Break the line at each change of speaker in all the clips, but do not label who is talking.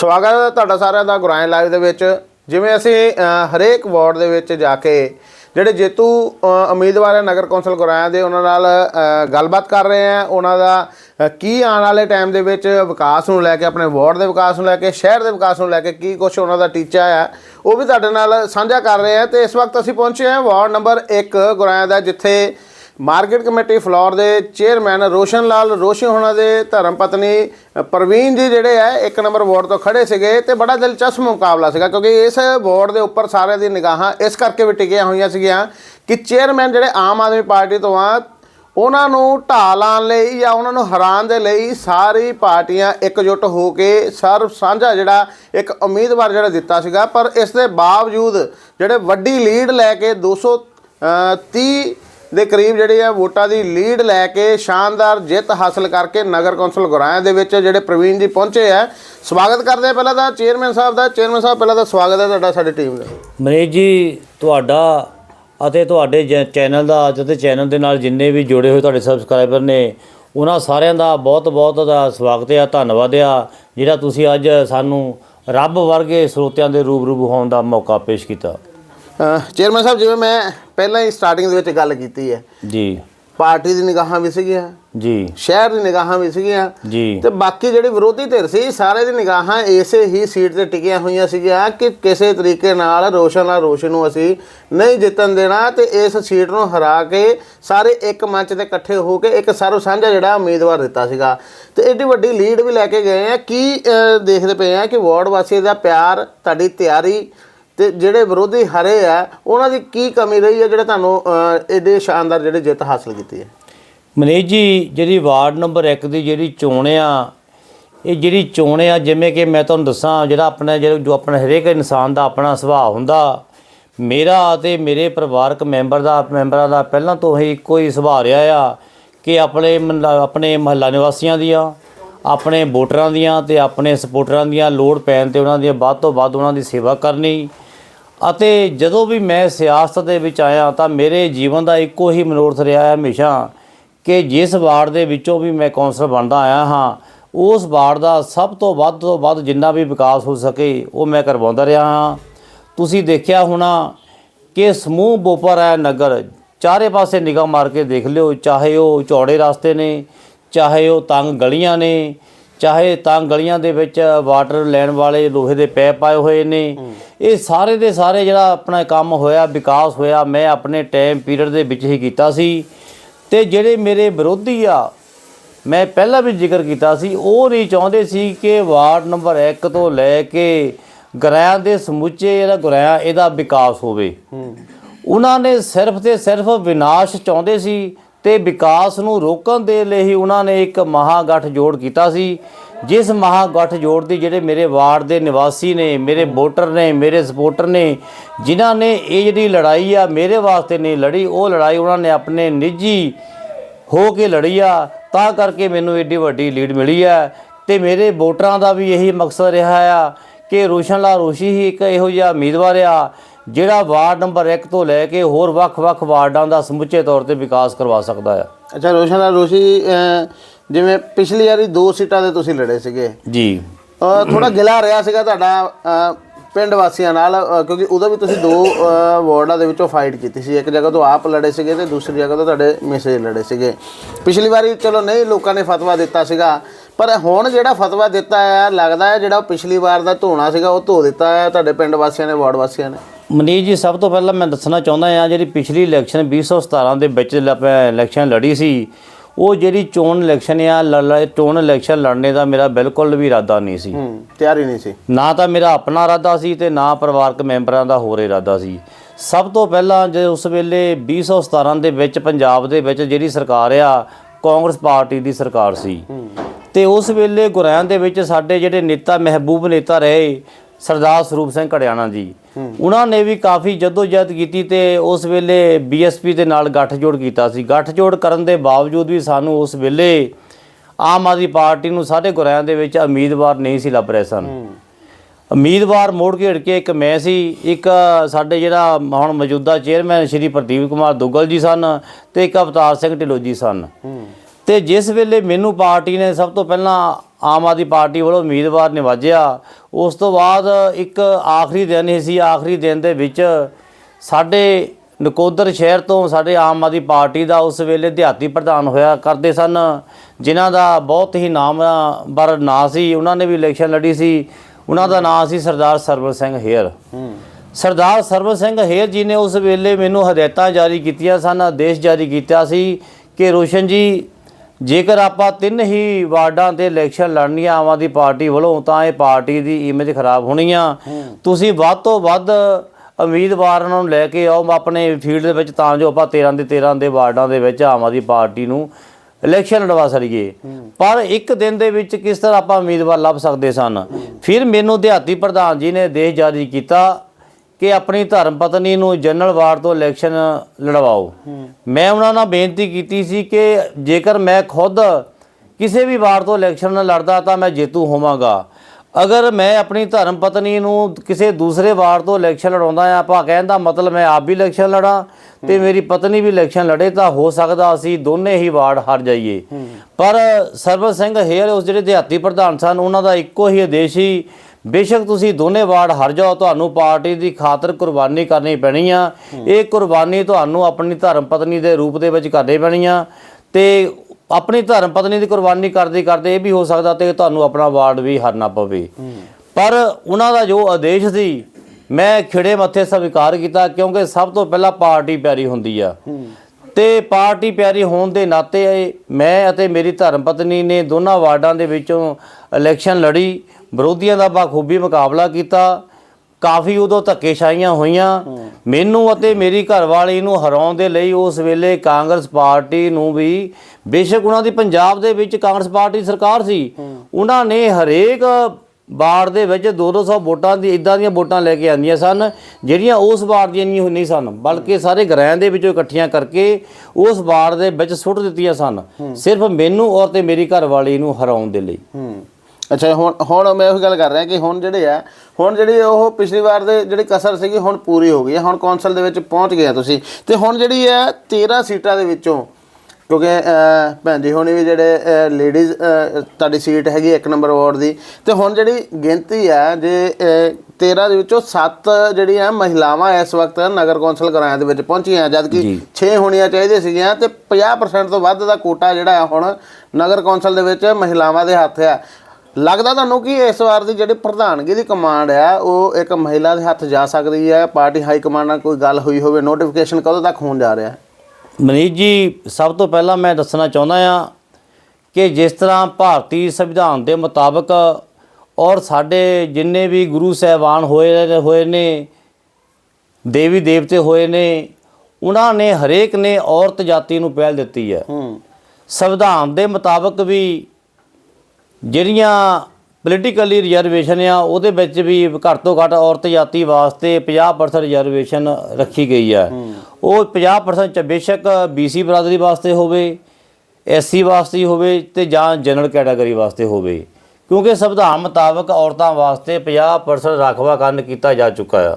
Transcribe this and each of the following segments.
ਸਵਾਗਤ ਹੈ ਤੁਹਾਡਾ ਸਾਰਿਆਂ ਦਾ ਗੁਰਾਇਨ ਲਾਈਵ ਦੇ ਵਿੱਚ। ਜਿਵੇਂ ਅਸੀਂ ਹਰੇਕ ਵਾਰਡ ਦੇ ਵਿੱਚ ਜਾ ਕੇ ਜਿਹੜੇ ਜੇਤੂ ਉਮੀਦਵਾਰ ਹੈ ਨਗਰ ਕੌਂਸਲ ਗੁਰਾਇਆਂ ਦੇ, ਉਹਨਾਂ ਨਾਲ ਗੱਲਬਾਤ ਕਰ ਰਹੇ ਹਾਂ। ਉਹਨਾਂ ਦਾ ਕੀ ਆਉਣ ਵਾਲੇ ਟਾਈਮ ਦੇ ਵਿੱਚ ਵਿਕਾਸ ਨੂੰ ਲੈ ਕੇ, ਆਪਣੇ ਵਾਰਡ ਦੇ ਵਿਕਾਸ ਨੂੰ ਲੈ ਕੇ, ਸ਼ਹਿਰ ਦੇ ਵਿਕਾਸ ਨੂੰ ਲੈ ਕੇ ਕੀ ਕੁਝ ਉਹਨਾਂ ਦਾ ਟੀਚਾ ਆ, ਉਹ ਵੀ ਤੁਹਾਡੇ ਨਾਲ ਸਾਂਝਾ ਕਰ ਰਹੇ ਹਾਂ। ਤੇ ਇਸ ਵਕਤ ਅਸੀਂ ਪਹੁੰਚੇ ਹਾਂ ਵਾਰਡ ਨੰਬਰ 1 ਗੁਰਾਇਆਂ ਦਾ, ਜਿੱਥੇ ਮਾਰਕੀਟ ਕਮੇਟੀ ਫਲੋਰ ਦੇ ਚੇਅਰਮੈਨ ਰੋਸ਼ਨ ਲਾਲ ਰੋਸ਼ੀ ਹੋਣਾ ਦੇ ਧਰਮ ਪਤਨੀ ਪ੍ਰਵੀਨ ਜੀ ਜਿਹੜੇ ਆ ਇੱਕ ਨੰਬਰ ਵਾਰਡ ਤੋਂ ਖੜੇ ਸੀਗੇ ਤੇ ਬੜਾ ਦਿਲਚਸਪ ਮੁਕਾਬਲਾ ਸੀਗਾ ਕਿਉਂਕਿ ਇਸ ਵਾਰਡ ਦੇ ਉੱਪਰ ਸਾਰਿਆਂ ਦੀ ਨਿਗਾਹਾਂ ਇਸ ਕਰਕੇ ਵੀ ਟਿਕੀਆਂ ਹੋਈਆਂ ਸੀਗੀਆਂ ਕਿ ਚੇਅਰਮੈਨ ਜਿਹੜੇ ਆਮ ਆਦਮੀ ਪਾਰਟੀ ਤੋਂ ਆ, ਉਹਨਾਂ ਨੂੰ ਢਾਹ ਲਾਉਣ ਲਈ ਜਾਂ ਉਹਨਾਂ ਨੂੰ ਹਰਾਉਣ ਦੇ ਲਈ ਸਾਰੀ ਪਾਰਟੀਆਂ ਇਕਜੁੱਟ ਹੋ ਕੇ ਸਰਬ ਸਾਂਝਾ ਜਿਹੜਾ ਇੱਕ ਉਮੀਦਵਾਰ ਜਿਹੜਾ ਦਿੱਤਾ ਸੀਗਾ, ਪਰ ਇਸ ਦੇ ਬਾਵਜੂਦ ਜਿਹੜੇ ਵੱਡੀ ਲੀਡ ਲੈ ਕੇ 230 ਦੇ ਕਰੀਬ ਜਿਹੜੇ ਆ ਵੋਟਾਂ ਦੀ ਲੀਡ ਲੈ ਕੇ ਸ਼ਾਨਦਾਰ ਜਿੱਤ ਹਾਸਲ ਕਰਕੇ ਨਗਰ ਕੌਂਸਲ ਗੁਰਾਇਆ ਦੇ ਵਿੱਚ ਜਿਹੜੇ ਪ੍ਰਵੀਨ ਜੀ ਪਹੁੰਚੇ ਆ। ਸਵਾਗਤ ਕਰਦੇ ਆ ਪਹਿਲਾਂ ਤਾਂ ਚੇਅਰਮੈਨ ਸਾਹਿਬ ਦਾ। ਚੇਅਰਮੈਨ ਸਾਹਿਬ, ਪਹਿਲਾਂ ਤਾਂ ਸਵਾਗਤ ਹੈ ਤੁਹਾਡਾ, ਸਾਡੀ ਟੀਮ ਦਾ।
ਮਨੀਸ਼ ਜੀ, ਤੁਹਾਡਾ ਅਤੇ ਤੁਹਾਡੇ ਜੈ- ਚੈਨਲ ਦਾ ਅਤੇ ਚੈਨਲ ਦੇ ਨਾਲ ਜਿੰਨੇ ਵੀ ਜੁੜੇ ਹੋਏ ਤੁਹਾਡੇ ਸਬਸਕ੍ਰਾਈਬਰ ਨੇ, ਉਹਨਾਂ ਸਾਰਿਆਂ ਦਾ ਬਹੁਤ ਬਹੁਤ ਦਾ ਸਵਾਗਤ ਹੈ, ਧੰਨਵਾਦ ਆ ਜਿਹੜਾ ਤੁਸੀਂ ਅੱਜ ਸਾਨੂੰ ਰੱਬ ਵਰਗੇ ਸਰੋਤਿਆਂ ਦੇ ਰੂਬਰੂ ਹੋਣ ਦਾ ਮੌਕਾ ਪੇਸ਼ ਕੀਤਾ।
ਚੇਅਰਮੈਨ ਸਾਹਿਬ ਜਿਵੇਂ ਮੈਂ ਪਹਿਲਾਂ ਹੀ ਸਟਾਰਟਿੰਗ ਦੇ ਵਿੱਚ ਗੱਲ ਕੀਤੀ ਹੈ।
ਜੀ।
ਪਾਰਟੀ ਦੀ ਨਿਗਾਹਾਂ ਵੀ ਸੀਗੀਆਂ।
ਜੀ।
ਸ਼ਹਿਰ ਦੀ ਨਿਗਾਹਾਂ ਵੀ ਸੀਗੀਆਂ।
ਜੀ।
ਤੇ ਬਾਕੀ ਜਿਹੜੇ ਵਿਰੋਧੀ ਧਿਰ ਸੀ ਸਾਰੇ ਦੀ ਨਿਗਾਹਾਂ ਇਸੇ ਹੀ ਸੀਟ ਤੇ ਟਿਕੀਆਂ ਹੋਈਆਂ ਸੀਗੀਆਂ ਕਿ ਕਿਸੇ ਤਰੀਕੇ ਨਾਲ ਰੋਸ਼ਨ ਨਾਲ ਰੋਸ਼ਨ ਨੂੰ ਅਸੀਂ ਨਹੀਂ ਜਿੱਤਣ ਦੇਣਾ ਤੇ ਇਸ ਸੀਟ ਨੂੰ ਹਰਾ ਕੇ ਸਾਰੇ ਇੱਕ ਮੰਚ ਤੇ ਇਕੱਠੇ ਹੋ ਕੇ ਇੱਕ ਸਰਵ ਸਾਂਝਾ ਜਿਹੜਾ ਉਮੀਦਵਾਰ ਦਿੱਤਾ ਸੀਗਾ। ਤੇ ਏਡੀ ਵੱਡੀ ਲੀਡ ਵੀ ਲੈ ਕੇ ਗਏ ਆ। ਕੀ ਦੇਖਦੇ ਪਏ ਆ ਕਿ ਵਾਰਡ ਵਾਸੀ ਦਾ ਪਿਆਰ ਤੁਹਾਡੀ ਤਿਆਰੀ ਤੇ ਜਿਹੜੇ ਵਿਰੋਧੀ ਹਰੇ ਆ, ਉਹਨਾਂ ਦੀ ਕੀ ਕਮੀ ਰਹੀ ਹੈ ਜਿਹੜੇ ਤੁਹਾਨੂੰ ਇਹਦੇ ਸ਼ਾਨਦਾਰ ਜਿਹੜੇ ਜਿੱਤ ਹਾਸਲ ਕੀਤੀ ਹੈ?
ਮਨੀਸ਼ ਜੀ, ਜਿਹੜੀ ਵਾਰਡ ਨੰਬਰ 1 ਦੀ ਜਿਹੜੀ ਚੋਣ ਆ, ਇਹ ਜਿਹੜੀ ਚੋਣ ਆ, ਜਿਵੇਂ ਕਿ ਮੈਂ ਤੁਹਾਨੂੰ ਦੱਸਾਂ, ਜਿਹੜਾ ਆਪਣਾ, ਜਿਹੜਾ ਜੋ ਆਪਣਾ ਹਰੇਕ ਇਨਸਾਨ ਦਾ ਆਪਣਾ ਸੁਭਾਅ ਹੁੰਦਾ, ਮੇਰਾ ਅਤੇ ਮੇਰੇ ਪਰਿਵਾਰਕ ਮੈਂਬਰ ਦਾ, ਮੈਂਬਰਾਂ ਦਾ ਪਹਿਲਾਂ ਤੋਂ ਹੀ ਇੱਕੋ ਹੀ ਸੁਭਾਅ ਰਿਹਾ ਆ ਕਿ ਆਪਣੇ ਮਹੱਲਾ- ਆਪਣੇ ਮਹੱਲਾ ਨਿਵਾਸੀਆਂ ਦੀਆਂ, ਆਪਣੇ ਵੋਟਰਾਂ ਦੀਆਂ ਤੇ ਆਪਣੇ ਸਪੋਰਟਰਾਂ ਦੀਆਂ ਲੋੜ ਪੈਣ ਤੇ ਉਹਨਾਂ ਦੀਆਂ ਵੱਧ ਤੋਂ ਵੱਧ ਉਹਨਾਂ ਦੀ ਸੇਵਾ ਕਰਨੀ ਅਤੇ ਜਦੋਂ ਵੀ ਮੈਂ ਸਿਆਸਤ ਦੇ ਵਿੱਚ ਆਇਆ ਤਾਂ ਮੇਰੇ ਜੀਵਨ ਦਾ ਇੱਕੋ ਹੀ ਮਨੋਰਥ ਰਿਹਾ ਹੈ ਹਮੇਸ਼ਾ ਕਿ ਜਿਸ ਵਾਰਡ ਦੇ ਵਿੱਚੋਂ ਵੀ ਮੈਂ ਕੌਂਸਲਰ ਬਣਦਾ ਆਇਆ ਹਾਂ, ਉਸ ਵਾਰਡ ਦਾ ਸਭ ਤੋਂ ਵੱਧ ਤੋਂ ਵੱਧ ਜਿੰਨਾ ਵੀ ਵਿਕਾਸ ਹੋ ਸਕੇ ਉਹ ਮੈਂ ਕਰਵਾਉਂਦਾ ਰਿਹਾ ਹਾਂ। ਤੁਸੀਂ ਦੇਖਿਆ ਹੋਣਾ ਕਿ ਸਮੂਹ ਬੋਪਰ ਹੈ ਨਗਰ, ਚਾਰੇ ਪਾਸੇ ਨਿਗਾਹ ਮਾਰ ਕੇ ਦੇਖ ਲਿਓ, ਚਾਹੇ ਉਹ ਚੌੜੇ ਰਸਤੇ ਨੇ, ਚਾਹੇ ਉਹ ਤੰਗ ਗਲੀਆਂ ਨੇ ਚਾਹੇ ਤਾਂ ਗਲੀਆਂ ਦੇ ਵਿੱਚ ਵਾਟਰ ਲੈਣ ਵਾਲੇ ਲੋਹੇ ਦੇ ਪੈਪ ਪਾਏ ਹੋਏ ਨੇ। ਇਹ ਸਾਰੇ ਦੇ ਸਾਰੇ ਜਿਹੜਾ ਆਪਣਾ ਕੰਮ ਹੋਇਆ ਵਿਕਾਸ ਹੋਇਆ ਮੈਂ ਆਪਣੇ ਟਾਈਮ ਪੀਰੀਅਡ ਦੇ ਵਿੱਚ ਹੀ ਕੀਤਾ ਸੀ। ਤੇ ਜਿਹੜੇ ਮੇਰੇ ਵਿਰੋਧੀ ਆ ਮੈਂ ਪਹਿਲਾਂ ਵੀ ਜ਼ਿਕਰ ਕੀਤਾ ਸੀ ਉਹ ਨਹੀਂ ਚਾਹੁੰਦੇ ਸੀ ਕਿ ਵਾਰਡ ਨੰਬਰ 1 ਤੋਂ ਲੈ ਕੇ ਗਰਾਇਆ ਦੇ ਸਮੁੱਚੇ ਜਿਹੜਾ ਗਰਾਇਆ ਇਹਦਾ ਵਿਕਾਸ ਹੋਵੇ। ਉਹਨਾਂ ਨੇ ਸਿਰਫ ਤੇ ਸਿਰਫ ਵਿਨਾਸ਼ ਚਾਹੁੰਦੇ ਸੀ ਤੇ ਵਿਕਾਸ ਨੂੰ ਰੋਕਣ ਦੇ ਲਈ ਹੀ ਉਹਨਾਂ ਨੇ ਇੱਕ ਮਹਾਗਠ ਜੋੜ ਕੀਤਾ ਸੀ, ਜਿਸ ਮਹਾਗਠ ਜੋੜ ਦੀ ਜਿਹੜੇ ਮੇਰੇ ਵਾਰਡ ਦੇ ਨਿਵਾਸੀ ਨੇ, ਮੇਰੇ ਵੋਟਰ ਨੇ, ਮੇਰੇ ਸਪੋਰਟਰ ਨੇ, ਜਿਨ੍ਹਾਂ ਨੇ ਇਹ ਜਿਹੜੀ ਲੜਾਈ ਆ, ਮੇਰੇ ਵਾਸਤੇ ਨਹੀਂ ਲੜੀ, ਉਹ ਲੜਾਈ ਉਹਨਾਂ ਨੇ ਆਪਣੇ ਨਿੱਜੀ ਹੋ ਕੇ ਲੜੀ ਆ, ਤਾਂ ਕਰਕੇ ਮੈਨੂੰ ਏਡੀ ਵੱਡੀ ਲੀਡ ਮਿਲੀ ਆ। ਤੇ ਮੇਰੇ ਵੋਟਰਾਂ ਦਾ ਵੀ ਇਹੀ ਮਕਸਦ ਰਿਹਾ ਆ ਕਿ ਰੋਸ਼ਨ ਲਾਲ ਰੋਸ਼ੀ ਹੀ ਇੱਕ ਇਹੋ ਜਿਹਾ ਉਮੀਦਵਾਰ ਆ ਜਿਹੜਾ ਵਾਰਡ ਨੰਬਰ 1 ਤੋਂ ਲੈ ਕੇ ਹੋਰ ਵੱਖ-ਵੱਖ ਵਾਰਡਾਂ ਦਾ ਸਮੁੱਚੇ ਤੌਰ ਤੇ ਵਿਕਾਸ ਕਰਵਾ ਸਕਦਾ ਆ
ਅੱਛਾ ਰੋਸ਼ਨ ਰੋਸ਼ੀ ਜਿਵੇਂ ਪਿਛਲੀ ਵਾਰੀ ਦੋ ਸੀਟਾਂ ਦੇ ਤੁਸੀਂ ਲੜੇ ਸੀਗੇ।
ਜੀ।
ਥੋੜਾ ਗਿਲਾ ਰਿਹਾ ਸੀਗਾ ਤੁਹਾਡਾ ਪਿੰਡ ਵਾਸੀਆਂ ਨਾਲ ਕਿਉਂਕਿ ਉਦੋਂ ਵੀ ਤੁਸੀਂ ਦੋ ਵਾਰਡਾਂ ਦੇ ਵਿੱਚੋਂ ਫਾਈਟ ਕੀਤੀ ਸੀ। ਇੱਕ ਜਗ੍ਹਾ ਤੋਂ ਆਪ ਲੜੇ ਸੀਗੇ ਤੇ ਦੂਸਰੀ ਜਗ੍ਹਾ ਤੋਂ ਤੁਹਾਡੇ ਮੈਸੇਜ ਲੜੇ ਸੀਗੇ। ਪਿਛਲੀ ਵਾਰੀ ਚਲੋ ਨਹੀਂ ਲੋਕਾਂ ਨੇ ਫਤਵਾ ਦਿੱਤਾ ਸੀਗਾ ਪਰ ਹੁਣ ਜਿਹੜਾ ਫਤਵਾ ਦਿੱਤਾ ਹੈ ਲੱਗਦਾ ਹੈ ਜਿਹੜਾ ਪਿਛਲੀ ਵਾਰ ਦਾ ਧੋਣਾ ਸੀਗਾ ਉਹ ਧੋ ਦਿੱਤਾ ਹੈ। ਤੁਹਾਡੇ ਪਿੰਡ ਵਾਸੀਆਂ ਨੇ ਵਾਰਡ ਵਾਸੀਆਂ ਨੇ।
ਮਨੀਸ਼ ਜੀ ਸਭ ਤੋਂ ਪਹਿਲਾਂ ਮੈਂ ਦੱਸਣਾ ਚਾਹੁੰਦਾ ਆ ਜਿਹੜੀ ਪਿਛਲੀ ਇਲੈਕਸ਼ਨ 2017 ਦੇ ਵਿੱਚ ਇਲੈਕਸ਼ਨ ਲੜੀ ਸੀ ਉਹ ਜਿਹੜੀ ਚੋਣ ਇਲੈਕਸ਼ਨ ਆ ਚੋਣ ਇਲੈਕਸ਼ਨ ਲੜਨੇ ਦਾ ਮੇਰਾ ਬਿਲਕੁਲ ਵੀ ਇਰਾਦਾ ਨਹੀਂ ਸੀ।
ਹੂੰ ਤਿਆਰੀ ਨਹੀਂ ਸੀ।
ਨਾ ਤਾਂ ਮੇਰਾ ਆਪਣਾ ਇਰਾਦਾ ਸੀ ਤੇ ਨਾ ਪਰਿਵਾਰਕ ਮੈਂਬਰਾਂ ਦਾ ਹੋਰ ਇਰਾਦਾ ਸੀ। ਸਭ ਤੋਂ ਪਹਿਲਾਂ ਜੇ ਉਸ ਵੇਲੇ 2017 ਦੇ ਵਿੱਚ ਪੰਜਾਬ ਦੇ ਵਿੱਚ ਜਿਹੜੀ ਸਰਕਾਰ ਆ ਕਾਂਗਰਸ ਪਾਰਟੀ ਦੀ ਸਰਕਾਰ ਸੀ। ਤੇ ਉਸ ਵੇਲੇ ਗੁਰਿਆਂ ਦੇ ਵਿੱਚ ਸਾਡੇ ਜਿਹੜੇ ਨੇਤਾ ਮਹਿਬੂਬ ਨੇਤਾ ਰਹੇ ਸਰਦਾਰ ਸਰੂਪ ਸਿੰਘ ਘੜਿਆਣਾ ਜੀ। ਉਹਨਾਂ ਨੇ ਵੀ ਕਾਫੀ ਜਦੋਜਹਿਦ ਕੀਤੀ ਤੇ ਉਸ ਵੇਲੇ ਬੀਐਸਪੀ ਦੇ ਨਾਲ ਗੱਠਜੋੜ ਕੀਤਾ ਸੀ। ਗੱਠਜੋੜ ਕਰਨ ਦੇ ਬਾਵਜੂਦ ਵੀ ਸਾਨੂੰ ਉਸ ਵੇਲੇ ਆਮ ਆਦਮੀ ਪਾਰਟੀ ਨੂੰ ਸਾਡੇ ਗੁਰਿਆਂ ਦੇ ਵਿੱਚ ਉਮੀਦਵਾਰ ਨਹੀਂ ਸੀ ਲੱਭ ਰਹੇ ਸਨ। ਉਮੀਦਵਾਰ ਮੋੜ ਘੇੜ ਕੇ ਇੱਕ ਮੈਂ ਸੀ ਇੱਕ ਸਾਡੇ ਜਿਹੜਾ ਹੁਣ ਮੌਜੂਦਾ ਚੇਅਰਮੈਨ ਸ਼੍ਰੀ ਪ੍ਰਦੀਪ ਕੁਮਾਰ ਦੁੱਗਲ ਜੀ ਸਨ ਤੇ ਇੱਕ ਅਵਤਾਰ ਸਿੰਘ ਢਿੱਲੋਂ ਜੀ ਸਨ ਤੇ ਜਿਸ ਵੇਲੇ ਮੈਨੂੰ ਪਾਰਟੀ ਨੇ ਸਭ ਤੋਂ ਪਹਿਲਾਂ ਆਮ ਆਦਮੀ ਪਾਰਟੀ ਵੱਲੋਂ ਉਮੀਦਵਾਰ ਨਿਵਾਜਿਆ, ਉਸ ਤੋਂ ਬਾਅਦ ਇੱਕ ਆਖਰੀ ਦਿਨ ਹੀ ਸੀ, ਆਖਰੀ ਦਿਨ ਦੇ ਵਿੱਚ ਸਾਡੇ ਨਕੋਦਰ ਸ਼ਹਿਰ ਤੋਂ ਸਾਡੇ ਆਮ ਆਦਮੀ ਪਾਰਟੀ ਦਾ ਉਸ ਵੇਲੇ ਦਿਹਾਤੀ ਪ੍ਰਧਾਨ ਹੋਇਆ ਕਰਦੇ ਸਨ, ਜਿਨ੍ਹਾਂ ਦਾ ਬਹੁਤ ਹੀ ਨਾਮ ਬਰ ਨਾਂ ਸੀ, ਉਹਨਾਂ ਨੇ ਵੀ ਇਲੈਕਸ਼ਨ ਲੜੀ ਸੀ। ਉਹਨਾਂ ਦਾ ਨਾਂ ਸੀ ਸਰਦਾਰ ਸਰਵਰ ਸਿੰਘ ਹੇਅਰ। ਸਰਦਾਰ ਸਰਵਰ ਸਿੰਘ ਹੇਰ ਜੀ ਨੇ ਉਸ ਵੇਲੇ ਮੈਨੂੰ ਹਦਾਇਤਾਂ ਜਾਰੀ ਕੀਤੀਆਂ ਸਨ, ਆਦੇਸ਼ ਜਾਰੀ ਕੀਤਾ ਸੀ ਕਿ ਰੋਸ਼ਨ ਜੀ ਜੇਕਰ ਆਪਾਂ ਤਿੰਨ ਹੀ ਵਾਰਡਾਂ ਤੇ ਇਲੈਕਸ਼ਨ ਲੜਨੀ ਆਮ ਆਦਮੀ ਪਾਰਟੀ ਵੱਲੋਂ, ਤਾਂ ਇਹ ਪਾਰਟੀ ਦੀ ਇਮੇਜ ਖਰਾਬ ਹੋਣੀ ਆ ਤੁਸੀਂ ਵੱਧ ਤੋਂ ਵੱਧ ਉਮੀਦਵਾਰਾਂ ਨੂੰ ਲੈ ਕੇ ਆਓ ਆਪਣੇ ਫੀਲਡ ਦੇ ਵਿੱਚ, ਤਾਂ ਜੋ ਆਪਾਂ 13 ਦੇ 13 ਦੇ ਵਾਰਡਾਂ ਦੇ ਵਿੱਚ ਆਮ ਆਦਮੀ ਪਾਰਟੀ ਨੂੰ ਇਲੈਕਸ਼ਨ ਲੜਵਾ ਸਕੀਏ। ਪਰ ਇੱਕ ਦਿਨ ਦੇ ਵਿੱਚ ਕਿਸ ਤਰ੍ਹਾਂ ਆਪਾਂ ਉਮੀਦਵਾਰ ਲੱਭ ਸਕਦੇ ਸਨ? ਫਿਰ ਮੈਨੂੰ ਦਿਹਾਤੀ ਪ੍ਰਧਾਨ ਜੀ ਨੇ ਆਦੇਸ਼ ਜਾਰੀ ਕੀਤਾ। ਕਿ ਆਪਣੀ ਧਰਮ ਪਤਨੀ ਨੂੰ ਜਨਰਲ ਵਾਰਡ ਤੋਂ ਇਲੈਕਸ਼ਨ ਲੜਵਾਓ। ਮੈਂ ਉਹਨਾਂ ਨਾਲ ਬੇਨਤੀ ਕੀਤੀ ਸੀ ਕਿ ਜੇਕਰ ਮੈਂ ਖੁਦ ਕਿਸੇ ਵੀ ਵਾਰਡ ਤੋਂ ਇਲੈਕਸ਼ਨ ਲੜਦਾ ਤਾਂ ਮੈਂ ਜੇਤੂ ਹੋਵਾਂਗਾ। ਅਗਰ ਮੈਂ ਆਪਣੀ ਧਰਮ ਪਤਨੀ ਨੂੰ ਕਿਸੇ ਦੂਸਰੇ ਵਾਰਡ ਤੋਂ ਇਲੈਕਸ਼ਨ ਲੜਾਉਂਦਾ ਆ ਆਪਾਂ ਕਹਿਣ ਦਾ ਮਤਲਬ ਮੈਂ ਆਪ ਵੀ ਇਲੈਕਸ਼ਨ ਲੜਾਂ ਤੇ ਮੇਰੀ ਪਤਨੀ ਵੀ ਇਲੈਕਸ਼ਨ ਲੜੇ ਤਾਂ ਹੋ ਸਕਦਾ ਅਸੀਂ ਦੋਨੇ ਹੀ ਵਾਰਡ ਹਾਰ ਜਾਈਏ। ਪਰ ਸਰਬਤ ਸਿੰਘ ਹੇਰ ਉਸ ਜਿਹੜੇ ਦਿਹਾਤੀ ਪ੍ਰਧਾਨ ਸਨ, ਉਹਨਾਂ ਦਾ ਇੱਕੋ ਹੀ ਆਦੇਸ਼ ਸੀ ਬੇਸ਼ੱਕ ਤੁਸੀਂ ਦੋਨੇ ਵਾਰਡ ਹਾਰ ਜਾਓ, ਤੁਹਾਨੂੰ ਪਾਰਟੀ ਦੀ ਖਾਤਰ ਕੁਰਬਾਨੀ ਕਰਨੀ ਪੈਣੀ ਆ। ਇਹ ਕੁਰਬਾਨੀ ਤੁਹਾਨੂੰ ਆਪਣੀ ਧਰਮ ਪਤਨੀ ਦੇ ਰੂਪ ਦੇ ਵਿੱਚ ਕਰਨੀ ਪੈਣੀ ਆ ਤੇ ਆਪਣੀ ਧਰਮ ਪਤਨੀ ਦੀ ਕੁਰਬਾਨੀ ਕਰਦੇ ਕਰਦੇ ਇਹ ਵੀ ਹੋ ਸਕਦਾ ਤੇ ਤੁਹਾਨੂੰ ਆਪਣਾ ਵਾਰਡ ਵੀ ਹਾਰਨਾ ਪਵੇ। ਪਰ ਉਹਨਾਂ ਦਾ ਜੋ ਆਦੇਸ਼ ਸੀ, ਮੈਂ ਖਿੜੇ ਮੱਥੇ ਸਵੀਕਾਰ ਕੀਤਾ ਕਿਉਂਕਿ ਸਭ ਤੋਂ ਪਹਿਲਾਂ ਪਾਰਟੀ ਪਿਆਰੀ ਹੁੰਦੀ ਆ। ਤੇ ਪਾਰਟੀ ਪਿਆਰੀ ਹੋਣ ਦੇ ਨਾਤੇ ਮੈਂ ਅਤੇ ਮੇਰੀ ਧਰਮ ਪਤਨੀ ਨੇ ਦੋਨਾਂ ਵਾਰਡਾਂ ਦੇ ਵਿੱਚੋਂ ਇਲੈਕਸ਼ਨ ਲੜੀ ਵਿਰੋਧੀਆਂ ਦਾ ਬਾਖੂਬੀ ਮੁਕਾਬਲਾ ਕੀਤਾ। ਕਾਫੀ ਉਦੋਂ ਧੱਕੇਸ਼ਾਹੀਆਂ ਹੋਈਆਂ। ਮੈਨੂੰ ਅਤੇ ਮੇਰੀ ਘਰਵਾਲੀ ਨੂੰ ਹਰਾਉਣ ਦੇ ਲਈ ਉਸ ਵੇਲੇ ਕਾਂਗਰਸ ਪਾਰਟੀ ਨੂੰ ਵੀ ਬੇਸ਼ੱਕ ਉਹਨਾਂ ਦੀ ਪੰਜਾਬ ਦੇ ਵਿੱਚ ਕਾਂਗਰਸ ਪਾਰਟੀ ਸਰਕਾਰ ਸੀ। ਉਹਨਾਂ ਨੇ ਹਰੇਕ ਵਾਰਡ ਦੇ ਵਿੱਚ 2-200 ਵੋਟਾਂ ਦੀ, ਇਦਾਂ ਦੀਆਂ ਵੋਟਾਂ ਲੈ ਕੇ ਆਂਦੀਆਂ ਸਨ, ਜਿਹੜੀਆਂ ਉਸ ਵਾਰਡ ਦੀਆਂ ਨਹੀਂ ਨਹੀਂ ਸਨ, ਬਲਕਿ ਸਾਰੇ ਗ੍ਰਾਂ ਦੇ ਵਿੱਚੋਂ ਇਕੱਠੀਆਂ ਕਰਕੇ ਉਸ ਵਾਰਡ ਦੇ ਵਿੱਚ ਸੁੱਟ ਦਿੱਤੀਆਂ ਸਨ। ਸਿਰਫ ਮੈਨੂੰ ਔਰ ਤੇ ਮੇਰੀ ਘਰਵਾਲੀ ਨੂੰ ਹਰਾਉਣ ਦੇ ਲਈ।
ਅੱਛਾ ਹੁਣ ਹੁਣ ਮੈਂ ਉਹੀ ਗੱਲ ਕਰ ਰਿਹਾ ਕਿ ਹੁਣ ਜਿਹੜੇ ਆ ਹੁਣ ਜਿਹੜੀ ਉਹ ਪਿਛਲੀ ਵਾਰ ਦੇ ਜਿਹੜੀ ਕਸਰ ਸੀਗੀ ਹੁਣ ਪੂਰੀ ਹੋ ਗਈ ਹੈ। ਹੁਣ ਕੌਂਸਲ ਦੇ ਵਿੱਚ ਪਹੁੰਚ ਗਏ ਆ ਤੁਸੀਂ। ਤੇ ਹੁਣ ਜਿਹੜੀ ਹੈ 13 ਸੀਟਾਂ ਦੇ ਵਿੱਚੋਂ ਕਿਉਂਕਿ ਭੈਣ ਜੀ ਹੋਣੀ ਵੀ ਜਿਹੜੇ ਲੇਡੀਜ਼ ਤੁਹਾਡੀ ਸੀਟ ਹੈਗੀ ਇੱਕ ਨੰਬਰ ਵਾਰਡ ਦੀ। ਤੇ ਹੁਣ ਜਿਹੜੀ ਗਿਣਤੀ ਹੈ ਜੇ ਅਹ, 13 ਦੇ ਵਿੱਚੋਂ 7 ਜਿਹੜੀਆਂ ਮਹਿਲਾਵਾਂ ਇਸ ਵਕਤ ਨਗਰ ਕੌਂਸਲ ਘਰਾਂ ਦੇ ਵਿੱਚ ਪਹੁੰਚੀਆਂ ਜਦਕਿ 6 ਹੋਣੀਆਂ ਚਾਹੀਦੀਆਂ ਸੀਗੀਆਂ ਤੇ 50% ਤੋਂ ਵੱਧ ਦਾ ਕੋਟਾ ਜਿਹੜਾ ਆ ਹੁਣ ਨਗਰ ਕੌਂਸਲ ਦੇ ਵਿੱਚ ਮਹਿਲਾਵਾਂ ਦੇ ਹੱਥ ਆ। ਲੱਗਦਾ ਤੁਹਾਨੂੰ ਕਿ ਇਸ ਵਾਰ ਦੀ ਜਿਹੜੀ ਪ੍ਰਧਾਨਗੀ ਦੀ ਕਮਾਂਡ ਹੈ ਉਹ ਇੱਕ ਮਹਿਲਾ ਦੇ ਹੱਥ ਜਾ ਸਕਦੀ ਹੈ ਪਾਰਟੀ ਹਾਈ ਕਮਾਂਡ ਨਾਲ ਕੋਈ ਗੱਲ ਹੋਈ ਹੋਵੇ ਨੋਟੀਫਿਕੇਸ਼ਨ ਕਦੋਂ ਤੱਕ ਹੋਣ ਜਾ ਰਿਹਾ? ਹੈ
ਮਨੀਸ਼ ਜੀ ਸਭ ਤੋਂ ਪਹਿਲਾਂ ਮੈਂ ਦੱਸਣਾ ਚਾਹੁੰਦਾ ਆ ਕਿ ਜਿਸ ਤਰ੍ਹਾਂ ਭਾਰਤੀ ਸੰਵਿਧਾਨ ਦੇ ਮੁਤਾਬਕ ਔਰ ਸਾਡੇ ਜਿੰਨੇ ਵੀ ਗੁਰੂ ਸਾਹਿਬਾਨ ਹੋਏ ਹੋਏ ਨੇ ਦੇਵੀ ਦੇਵਤੇ ਹੋਏ ਨੇ ਉਹਨਾਂ ਨੇ ਹਰੇਕ ਨੇ ਔਰਤ ਜਾਤੀ ਨੂੰ ਪਹਿਲ ਦਿੱਤੀ ਹੈ।
ਹੂੰ।
ਸੰਵਿਧਾਨ ਦੇ ਮੁਤਾਬਕ ਵੀ ਜਿਹੜੀਆਂ ਪੋਲੀਟੀਕਲੀ ਰਿਜ਼ਰਵੇਸ਼ਨ ਆ ਉਹਦੇ ਵਿੱਚ ਵੀ ਘੱਟ ਤੋਂ ਘੱਟ ਔਰਤ ਜਾਤੀ ਵਾਸਤੇ 50% ਰਿਜ਼ਰਵੇਸ਼ਨ ਰੱਖੀ ਗਈ ਆ। ਉਹ 50% ਚ ਬੇਸ਼ੱਕ BC ਬਰਾਦਰੀ ਵਾਸਤੇ ਹੋਵੇ SC ਵਾਸਤੇ ਹੋਵੇ ਤੇ ਜਾਂ ਜਨਰਲ ਕੈਟਾਗਰੀ ਵਾਸਤੇ ਹੋਵੇ। ਕਿਉਂਕਿ ਸੰਵਿਧਾਨ ਮੁਤਾਬਕ ਔਰਤਾਂ ਵਾਸਤੇ 50% ਰਾਖਵਾਂਕਰਨ ਕੀਤਾ ਜਾ ਚੁੱਕਾ ਆ।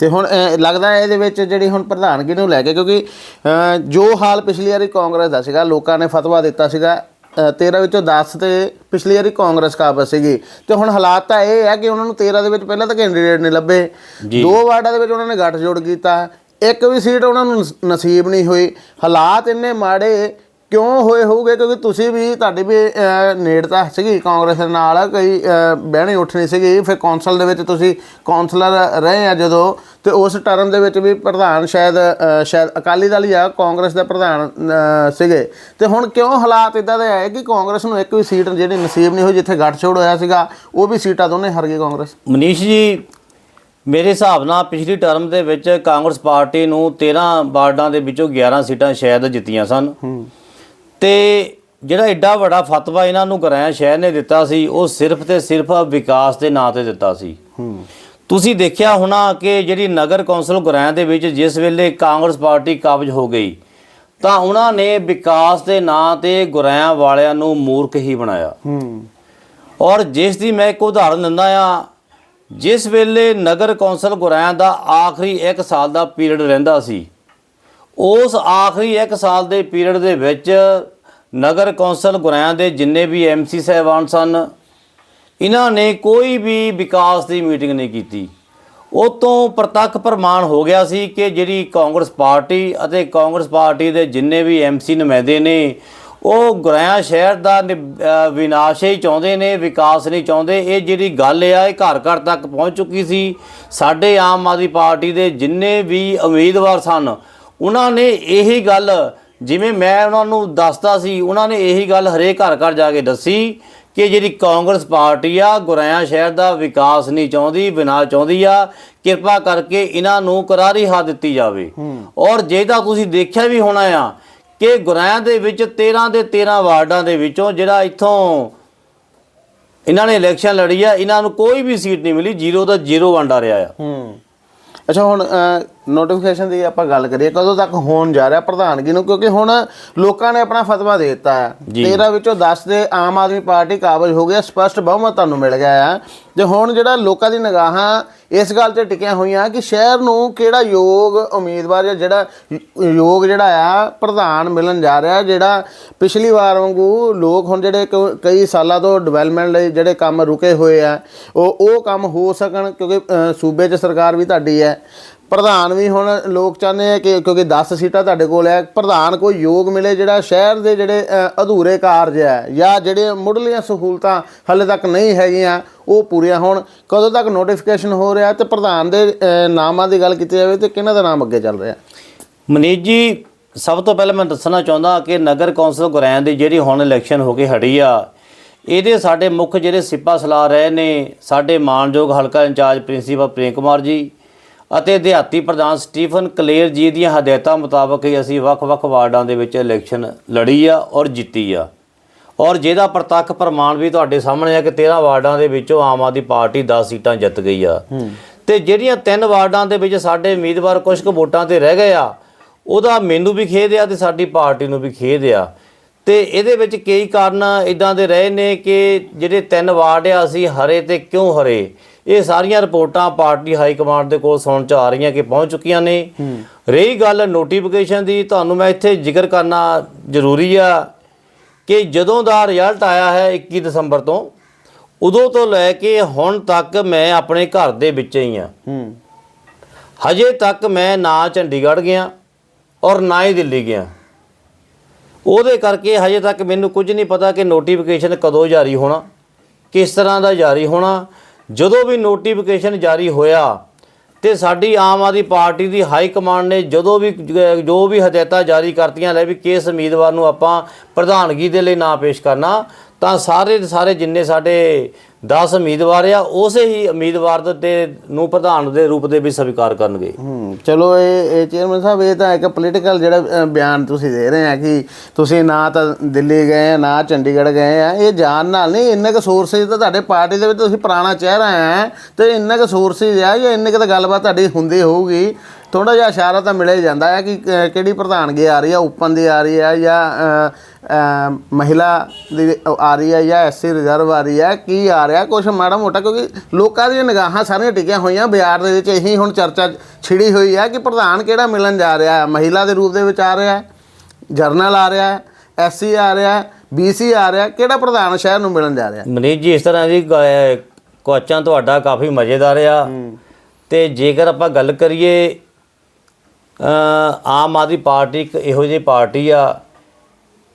ਤੇ ਹੁਣ ਲੱਗਦਾ ਹੈ ਇਹਦੇ ਵਿੱਚ ਜਿਹੜੀ ਹੁਣ ਪ੍ਰਧਾਨਗੀ ਨੂੰ ਲੈ ਕੇ ਕਿਉਂਕਿ ਜੋ ਹਾਲ ਪਿਛਲੀ ਵਾਰੀ ਕਾਂਗਰਸ ਦਾ ਸੀਗਾ ਲੋਕਾਂ ਨੇ ਫਤਵਾ ਦਿੱਤਾ ਸੀਗਾ 13 ਵਿੱਚੋਂ 10 ਤੇ ਪਿਛਲੀ ਵਾਰੀ ਕਾਂਗਰਸ ਕਾਬਜ਼ ਸੀਗੀ। ਤੇ ਹੁਣ ਹਾਲਾਤ ਤਾਂ ਇਹ ਹੈ ਕਿ ਉਹਨਾਂ ਨੂੰ 13 ਦੇ ਵਿੱਚ ਪਹਿਲਾਂ ਤਾਂ ਕੈਂਡੀਡੇਟ ਨਹੀਂ ਲੱਭੇ। ਦੋ ਵਾਰਡਾਂ ਦੇ ਵਿੱਚ ਉਹਨਾਂ ਨੇ ਗੱਠਜੋੜ ਕੀਤਾ। ਇੱਕ ਵੀ ਸੀਟ ਉਹਨਾਂ ਨੂੰ ਨਸ- ਨਸੀਬ ਨਹੀਂ ਹੋਈ। ਹਾਲਾਤ ਇੰਨੇ ਮਾੜੇ ਕਿਉਂ ਹੋਏ ਹੋਊਗੇ? ਕਿਉਂਕਿ ਤੁਸੀਂ ਵੀ ਤੁਹਾਡੀ ਵੀ ਨੇੜਤਾ ਸੀਗੀ ਕਾਂਗਰਸ ਦੇ ਨਾਲ ਕਈ ਬਹਿਣੀ ਉੱਠਣੀ ਸੀਗੀ। ਫਿਰ ਕੌਂਸਲ ਦੇ ਵਿੱਚ ਤੁਸੀਂ ਕੌਂਸਲਰ ਰਹੇ ਆ ਜਦੋਂ ਤੇ ਉਸ ਟਰਮ ਦੇ ਵਿੱਚ ਵੀ ਪ੍ਰਧਾਨ ਸ਼ਾਇਦ ਸ਼ਾਇਦ ਅਕਾਲੀ ਦਲ ਹੀ ਆ ਕਾਂਗਰਸ ਦੇ ਪ੍ਰਧਾਨ ਸੀਗੇ। ਤੇ ਹੁਣ ਕਿਉਂ ਹਾਲਾਤ ਇਦਾਂ ਦੇ ਆਏ ਕਿ ਕਾਂਗਰਸ ਨੂੰ ਇੱਕ ਵੀ ਸੀਟ ਜਿਹੜੀ ਨਸੀਬ ਨਹੀਂ ਹੋਈ ਜਿੱਥੇ ਗੱਠਜੋੜ ਹੋਇਆ ਸੀਗਾ ਉਹ ਵੀ ਸੀਟਾਂ ਦੋਨੇ ਹਾਰ ਗਈ ਕਾਂਗਰਸ?
ਮਨੀਸ਼ ਜੀ ਮੇਰੇ ਹਿਸਾਬ ਨਾਲ ਪਿਛਲੀ ਟਰਮ ਦੇ ਵਿੱਚ ਕਾਂਗਰਸ ਪਾਰਟੀ ਨੂੰ 13 ਵਾਰਡਾਂ ਦੇ ਵਿੱਚੋਂ 11 ਸੀਟਾਂ ਸ਼ਾਇਦ ਜਿੱਤੀਆਂ ਸਨ। ਤੇ ਜਿਹੜਾ ਐਡਾ ਵੱਡਾ ਫਤਵਾ ਇਹਨਾਂ ਨੂੰ ਗਰਾਇਆ ਸ਼ਹਿਰ ਨੇ ਦਿੱਤਾ ਸੀ ਉਹ ਸਿਰਫ ਤੇ ਸਿਰਫ ਵਿਕਾਸ ਦੇ ਨਾਂ ਤੇ ਦਿੱਤਾ ਸੀ। ਤੁਸੀਂ ਦੇਖਿਆ ਹੋਣਾ ਕਿ ਜਿਹੜੀ ਨਗਰ ਕੌਂਸਲ ਗੁਰਾਇਆਂ ਦੇ ਵਿੱਚ ਜਿਸ ਵੇਲੇ ਕਾਂਗਰਸ ਪਾਰਟੀ ਕਾਬਜ ਹੋ ਗਈ ਤਾਂ ਉਹਨਾਂ ਨੇ ਵਿਕਾਸ ਦੇ ਨਾਂ ਤੇ ਗੁਰਾਇਆਂ ਵਾਲਿਆਂ ਨੂੰ ਮੂਰਖ ਹੀ ਬਣਾਇਆ।
ਹੂੰ।
ਔਰ ਜਿਸ ਦੀ ਮੈਂ ਇੱਕ ਉਦਾਹਰਨ ਦਿੰਦਾ ਆ ਜਿਸ ਵੇਲੇ ਨਗਰ ਕੌਂਸਲ ਗੁਰਾਇਆਂ ਦਾ ਆਖਰੀ 1 ਸਾਲ ਦਾ ਪੀਰੀਅਡ ਰਹਿੰਦਾ ਸੀ ਉਸ ਆਖਰੀ 1 ਸਾਲ ਦੇ ਪੀਰੀਅਡ ਦੇ ਵਿੱਚ ਨਗਰ ਕੌਂਸਲ ਗੁਰਿਆਂ ਦੇ ਜਿੰਨੇ ਵੀ ਐਮਸੀ ਸਹਿਬਾਨ ਸਨ, ਇਹਨਾਂ ਨੇ ਕੋਈ ਵੀ ਵਿਕਾਸ ਦੀ ਮੀਟਿੰਗ ਨਹੀਂ ਕੀਤੀ। ਉਹ ਤੋਂ ਪ੍ਰਤੱਖ ਪ੍ਰਮਾਣ ਹੋ ਗਿਆ ਸੀ ਕਿ ਜਿਹੜੀ ਕਾਂਗਰਸ ਪਾਰਟੀ ਅਤੇ ਕਾਂਗਰਸ ਪਾਰਟੀ ਦੇ ਜਿੰਨੇ ਵੀ ਐਮਸੀ ਨੁਮਾਇੰਦੇ ਨੇ, ਉਹ ਗੁਰਾਇਆ ਸ਼ਹਿਰ ਦਾ ਨਿ- ਵਿਨਾਸ਼ ਹੀ ਚਾਹੁੰਦੇ ਨੇ, ਵਿਕਾਸ ਨਹੀਂ ਚਾਹੁੰਦੇ। ਇਹ ਜਿਹੜੀ ਗੱਲ ਆ, ਇਹ ਘਰ ਘਰ ਤੱਕ ਪਹੁੰਚ ਚੁੱਕੀ ਸੀ। ਸਾਡੇ ਆਮ ਆਦਮੀ ਪਾਰਟੀ ਦੇ ਜਿੰਨੇ ਵੀ ਉਮੀਦਵਾਰ ਸਨ ਉਹਨਾਂ ਨੇ ਇਹੀ ਗੱਲ ਜਿਵੇਂ ਮੈਂ ਉਹਨਾਂ ਨੂੰ ਦੱਸਦਾ ਸੀ ਉਹਨਾਂ ਨੇ ਇਹੀ ਗੱਲ ਹਰੇਕ ਘਰ ਘਰ ਜਾ ਕੇ ਦੱਸੀ ਕਿ ਜਿਹੜੀ ਕਾਂਗਰਸ ਪਾਰਟੀ ਆ ਗੁਰਾਇਆ ਸ਼ਹਿਰ ਦਾ ਵਿਕਾਸ ਨਹੀਂ ਚਾਹੁੰਦੀ ਬਿਨਾ ਚਾਹੁੰਦੀ ਆ ਕਿਰਪਾ ਕਰਕੇ ਇਹਨਾਂ ਨੂੰ ਕਰਾਰੀ ਹਾ ਦਿੱਤੀ ਜਾਵੇ। ਔਰ ਜੇ ਤਾਂ ਤੁਸੀਂ ਦੇਖਿਆ ਵੀ ਹੋਣਾ ਆ ਕਿ ਗੁਰਾਇਆ ਦੇ ਵਿੱਚ 13 ਦੇ 13 ਵਾਰਡਾਂ ਦੇ ਵਿੱਚੋਂ ਜਿਹੜਾ ਇੱਥੋਂ ਇਹਨਾਂ ਨੇ ਇਲੈਕਸ਼ਨ ਲੜੀ ਆ ਇਹਨਾਂ ਨੂੰ ਕੋਈ ਵੀ ਸੀਟ ਨਹੀਂ ਮਿਲੀ ਜ਼ੀਰੋ ਦਾ ਜ਼ੀਰੋ ਵੰਡਾ ਰਿਹਾ ਆ।
ਹੂੰ। ਅੱਛਾ ਹੁਣ ਨੋਟੀਫਿਕੇਸ਼ਨ ਦੀ ਆਪਾਂ ਗੱਲ ਕਰੀਏ ਕਦੋਂ ਤੱਕ ਹੋਣ ਜਾ ਰਿਹਾ ਪ੍ਰਧਾਨਗੀ ਨੂੰ? ਕਿਉਂਕਿ ਹੁਣ ਲੋਕਾਂ ਨੇ ਆਪਣਾ ਫਤਵਾ ਦੇ ਦਿੱਤਾ ਹੈ।
ਜੀ।
13 ਵਿੱਚੋਂ 10 ਦੇ ਆਮ ਆਦਮੀ ਪਾਰਟੀ ਕਾਬਜ ਹੋ ਗਿਆ ਸਪਸ਼ਟ ਬਹੁਮਤ ਤੁਹਾਨੂੰ ਮਿਲ ਗਿਆ ਹੈ। ਤੇ ਹੁਣ ਜਿਹੜਾ ਲੋਕਾਂ ਦੀ ਨਿਗਾਹਾਂ ਇਸ ਗੱਲ ਤੇ ਟਿਕੀਆਂ ਹੋਈਆਂ ਕਿ ਸ਼ਹਿਰ ਨੂੰ ਕਿਹੜਾ ਯੋਗ ਉਮੀਦਵਾਰ ਜਾਂ ਜਿਹੜਾ ਯੋਗ ਜਿਹੜਾ ਆ ਪ੍ਰਧਾਨ ਮਿਲਣ ਜਾ ਰਿਹਾ ਜਿਹੜਾ ਪਿਛਲੀ ਵਾਰ ਵਾਂਗੂ ਲੋਕ ਹੁਣ ਜਿਹੜੇ ਕਈ ਸਾਲਾਂ ਤੋਂ ਡਿਵੈਲਪਮੈਂਟ ਲਈ ਜਿਹੜੇ ਕੰਮ ਰੁਕੇ ਹੋਏ ਆ ਉਹ ਉਹ ਕੰਮ ਹੋ ਸਕਣ ਕਿਉਂਕਿ ਸੂਬੇ 'ਚ ਸਰਕਾਰ ਵੀ ਤੁਹਾਡੀ ਹੈ। ਪ੍ਰਧਾਨ ਵੀ ਹੁਣ ਲੋਕ ਚਾਹੁੰਦੇ ਆ ਕਿ ਕਿਉਂਕਿ 10 ਸੀਟਾਂ ਤੁਹਾਡੇ ਕੋਲ ਹੈ ਪ੍ਰਧਾਨ ਕੋਈ ਯੋਗ ਮਿਲੇ ਜਿਹੜਾ ਸ਼ਹਿਰ ਦੇ ਜਿਹੜੇ ਅਧੂਰੇ ਕਾਰਜ ਹੈ ਜਾਂ ਜਿਹੜੇ ਮੁੱਢਲੀਆਂ ਸਹੂਲਤਾਂ ਹਲੇ ਤੱਕ ਨਹੀਂ ਹੈਗੀਆਂ, ਉਹ ਪੂਰੀਆਂ ਹੋਣ। ਕਦੋਂ ਤੱਕ ਨੋਟੀਫਿਕੇਸ਼ਨ ਹੋ ਰਿਹਾ ਤੇ ਪ੍ਰਧਾਨ ਦੇ ਨਾਮਾਂ ਦੀ ਗੱਲ ਕੀਤੀ ਜਾਵੇ ਤੇ ਕਿਹਨਾਂ ਦਾ ਨਾਮ ਅੱਗੇ ਚੱਲ ਰਿਹਾ?
ਮਨੀਸ਼ ਜੀ, ਸਭ ਤੋਂ ਪਹਿਲਾਂ ਮੈਂ ਦੱਸਣਾ ਚਾਹੁੰਦਾ ਕਿ ਨਗਰ ਕੌਂਸਲ ਗੁਰੈਨ ਦੀ ਜਿਹੜੀ ਹੁਣ ਇਲੈਕਸ਼ਨ ਹੋ ਕੇ ਹਟੀ ਆ, ਇਹਦੇ ਸਾਡੇ ਮੁੱਖ ਜਿਹੜੇ ਸਿੱਪਾ ਸਲਾਹ ਰਹੇ ਨੇ, ਸਾਡੇ ਮਾਨਯੋਗ ਹਲਕਾ ਇੰਚਾਰਜ ਪ੍ਰਿੰਸੀਪਲ ਪ੍ਰੇਮ ਕੁਮਾਰ ਜੀ ਅਤੇ ਦਿਹਾਤੀ ਪ੍ਰਧਾਨ ਸਟੀਫਨ ਕਲੇਰ ਜੀ ਦੀਆਂ ਹਦਾਇਤਾਂ ਮੁਤਾਬਕ ਹੀ ਅਸੀਂ ਵੱਖ-ਵੱਖ ਵਾਰਡਾਂ ਦੇ ਵਿੱਚ ਇਲੈਕਸ਼ਨ ਲੜੀ ਆ ਔਰ ਜਿੱਤੀ ਆ। ਔਰ ਜਿਹਦਾ ਪ੍ਰਤੱਖ ਪ੍ਰਮਾਣ ਵੀ ਤੁਹਾਡੇ ਸਾਹਮਣੇ ਆ ਕਿ 13 ਵਾਰਡਾਂ ਦੇ ਵਿੱਚੋਂ ਆਮ ਆਦਮੀ ਪਾਰਟੀ 10 ਸੀਟਾਂ ਜਿੱਤ ਗਈ ਆ। ਤੇ ਜਿਹੜੀਆਂ ਤਿੰਨ ਵਾਰਡਾਂ ਦੇ ਵਿੱਚ ਸਾਡੇ ਉਮੀਦਵਾਰ ਕੁਝ ਕੁ ਵੋਟਾਂ ਤੇ ਰਹਿ ਗਏ ਆ ਉਹਦਾ ਮੈਨੂੰ ਵੀ ਖੇਦ ਆ ਤੇ ਸਾਡੀ ਪਾਰਟੀ ਨੂੰ ਵੀ ਖੇਦ ਆ। ਤੇ ਇਹਦੇ ਵਿੱਚ ਕਈ ਕਾਰਨ ਇਦਾਂ ਦੇ ਰਹੇ ਨੇ ਕਿ ਜਿਹੜੇ ਤਿੰਨ ਵਾਰਡ ਆ ਅਸੀਂ ਹਰੇ ਤੇ ਕਿਉਂ ਹਰੇ? ਇਹ ਸਾਰੀਆਂ ਰਿਪੋਰਟਾਂ ਪਾਰਟੀ ਹਾਈ ਕਮਾਂਡ ਦੇ ਕੋਲ ਸੁਣ ਚ ਆ ਰਹੀਆਂ ਕਿ ਪਹੁੰਚ ਚੁੱਕੀਆਂ ਨੇ। ਰਹੀ ਗੱਲ ਨੋਟੀਫਿਕੇਸ਼ਨ ਦੀ ਤੁਹਾਨੂੰ ਮੈਂ ਇੱਥੇ ਜ਼ਿਕਰ ਕਰਨਾ ਜ਼ਰੂਰੀ ਆ ਕਿ ਜਦੋਂ ਦਾ ਰਿਜ਼ਲਟ ਆਇਆ ਹੈ 21 ਦਸੰਬਰ ਤੋਂ ਉਦੋਂ ਤੋਂ ਲੈ ਕੇ ਹੁਣ ਤੱਕ ਮੈਂ ਆਪਣੇ ਘਰ ਦੇ ਵਿੱਚ ਹੀ ਆ। ਹਜੇ ਤੱਕ ਮੈਂ ਨਾ ਚੰਡੀਗੜ੍ਹ ਗਿਆ ਔਰ ਨਾ ਹੀ ਦਿੱਲੀ ਗਿਆ। ਉਹਦੇ ਕਰਕੇ ਹਜੇ ਤੱਕ ਮੈਨੂੰ ਕੁਝ ਨਹੀਂ ਪਤਾ ਕਿ ਨੋਟੀਫਿਕੇਸ਼ਨ ਕਦੋਂ ਜਾਰੀ ਹੋਣਾ, ਕਿਸ ਤਰ੍ਹਾਂ ਦਾ ਜਾਰੀ ਹੋਣਾ। ਜਦੋਂ ਵੀ ਨੋਟੀਫਿਕੇਸ਼ਨ ਜਾਰੀ ਹੋਇਆ ਤੇ ਸਾਡੀ ਆਮ ਆਦਮੀ ਪਾਰਟੀ ਦੀ ਹਾਈ ਕਮਾਂਡ ਨੇ ਜਦੋਂ ਵੀ, ਜੋ ਵੀ ਹਦਾਇਤਾਂ ਜਾਰੀ ਕਰਤੀਆਂ ਲੈ ਵੀ ਕਿਸ ਉਮੀਦਵਾਰ ਨੂੰ ਆਪਾਂ ਪ੍ਰਧਾਨਗੀ ਦੇ ਲਈ ਨਾ ਪੇਸ਼ ਕਰਨਾ ਤਾਂ ਸਾਰੇ ਦੇ ਸਾਰੇ ਜਿੰਨੇ ਸਾਡੇ 10 ਉਮੀਦਵਾਰ ਆ, ਉਸੇ ਹੀ ਉਮੀਦਵਾਰ ਦੇ ਨੂੰ ਪ੍ਰਧਾਨ ਦੇ ਰੂਪ ਦੇ ਵਿੱਚ ਸਵੀਕਾਰ ਕਰਨਗੇ।
ਚਲੋ ਇਹ ਇਹ ਚੇਅਰਮੈਨ ਸਾਹਿਬ, ਇਹ ਤਾਂ ਇੱਕ ਪੋਲੀਟੀਕਲ ਜਿਹੜਾ ਬਿਆਨ ਤੁਸੀਂ ਦੇ ਰਹੇ ਆ ਕਿ ਤੁਸੀਂ ਨਾ ਤਾਂ ਦਿੱਲੀ ਗਏ ਆ ਨਾ ਚੰਡੀਗੜ੍ਹ ਗਏ ਆ, ਇਹ ਜਾਣ ਨਾਲ ਨਹੀਂ, ਇੰਨੇ ਕੁ ਸੋਰਸਿਸ ਤਾਂ ਤੁਹਾਡੇ ਪਾਰਟੀ ਦੇ ਵਿੱਚ ਤੁਸੀਂ ਪੁਰਾਣਾ ਚਿਹਰਾ ਆ, ਤੇ ਇੰਨੇ ਕੁ ਸੋਰਸਿਸ ਆ, ਜਾਂ ਇੰਨੇ ਕੁ ਤਾਂ ਗੱਲਬਾਤ ਤੁਹਾਡੀ ਹੁੰਦੀ ਹੋਊਗੀ। ਥੋੜਾ ਜਿਹਾ ਇਸ਼ਾਰਾ ਤਾਂ ਮਿਲਿਆ ਹੀ ਜਾਂਦਾ ਹੈ ਕਿ ਕਿਹੜੀ ਪ੍ਰਧਾਨਗੀ ਆ ਰਹੀ ਆ, ਓਪਨ ਦੀ ਆ ਰਹੀ ਆ, ਜਾਂ ਮਹਿਲਾ ਦੀ ਆ ਰਹੀ ਆ ਜਾਂ ਐਸਸੀ ਰਿਜ਼ਰਵ ਆ ਰਹੀ ਆ ਕੀ ਆ ਰਿਹਾ? ਕੁਝ ਮਾੜਾ ਮੋਟਾ ਕਿਉਂਕਿ ਲੋਕਾਂ ਦੀਆਂ ਨਿਗਾਹਾਂ ਸਾਰੀਆਂ ਟਿਕੀਆਂ ਹੋਈਆਂ ਬਾਜ਼ਾਰ ਦੇ ਵਿੱਚ ਇਹੀ ਹੁਣ ਚਰਚਾ ਛਿੜੀ ਹੋਈ ਆ ਕਿ ਪ੍ਰਧਾਨ ਕਿਹੜਾ ਮਿਲਣ ਜਾ ਰਿਹਾ ਹੈ? ਮਹਿਲਾ ਦੇ ਰੂਪ ਦੇ ਵਿੱਚ ਆ ਰਿਹਾ ਹੈ ਜਰਨਲ ਆ ਰਿਹਾ ਹੈ ਐਸਸੀ ਆ ਰਿਹਾ ਹੈ ਬੀਸੀ ਆ ਰਿਹਾ ਹੈ, ਕਿਹੜਾ ਪ੍ਰਧਾਨ ਸ਼ਹਿਰ ਨੂੰ ਮਿਲਣ ਜਾ ਰਿਹਾ ਹੈ?
ਮਨੀਸ਼ ਜੀ ਇਸ ਤਰ੍ਹਾਂ ਦੀ ਕੁਐਸਚਨ ਤੁਹਾਡਾ ਕਾਫੀ ਮਜ਼ੇਦਾਰ ਆ। ਤੇ ਜੇਕਰ ਆਪਾਂ ਗੱਲ ਕਰੀਏ ਆਮ ਆਦਮੀ ਪਾਰਟੀ ਇੱਕ ਇਹੋ ਜਿਹੀ ਪਾਰਟੀ ਆ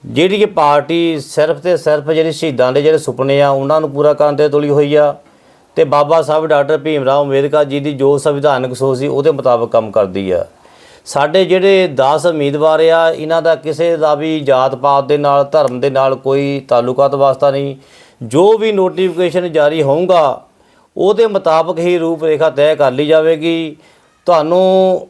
ਜਿਹੜੀ ਕਿ ਪਾਰਟੀ ਸਿਰਫ ਤੇ ਸਿਰਫ ਜਿਹੜੇ ਸ਼ਹੀਦਾਂ ਦੇ ਜਿਹੜੇ ਸੁਪਨੇ ਆ ਉਹਨਾਂ ਨੂੰ ਪੂਰਾ ਕਰਨ ਤੇ ਤੁਲੀ ਹੋਈ ਆ। ਤੇ ਬਾਬਾ ਸਾਹਿਬ ਡਾਕਟਰ ਭੀਮ ਰਾਓ ਅੰਬੇਦਕਰ ਜੀ ਦੀ ਜੋ ਸੰਵਿਧਾਨਕ ਸੋਚ ਸੀ ਉਹਦੇ ਮੁਤਾਬਕ ਕੰਮ ਕਰਦੀ ਆ। ਸਾਡੇ ਜਿਹੜੇ 10 ਉਮੀਦਵਾਰ ਆ ਇਹਨਾਂ ਦਾ ਕਿਸੇ ਦਾ ਵੀ ਜਾਤ ਪਾਤ ਦੇ ਨਾਲ ਧਰਮ ਦੇ ਨਾਲ ਕੋਈ ਤਾਲੁਕਾਤ ਵਾਸਤਾ ਨਹੀਂ। ਜੋ ਵੀ ਨੋਟੀਫਿਕੇਸ਼ਨ ਜਾਰੀ ਹੋਊਗਾ ਉਹਦੇ ਮੁਤਾਬਕ ਹੀ ਰੂਪ ਰੇਖਾ ਤੈਅ ਕਰ ਲਈ ਜਾਵੇਗੀ। ਤੁਹਾਨੂੰ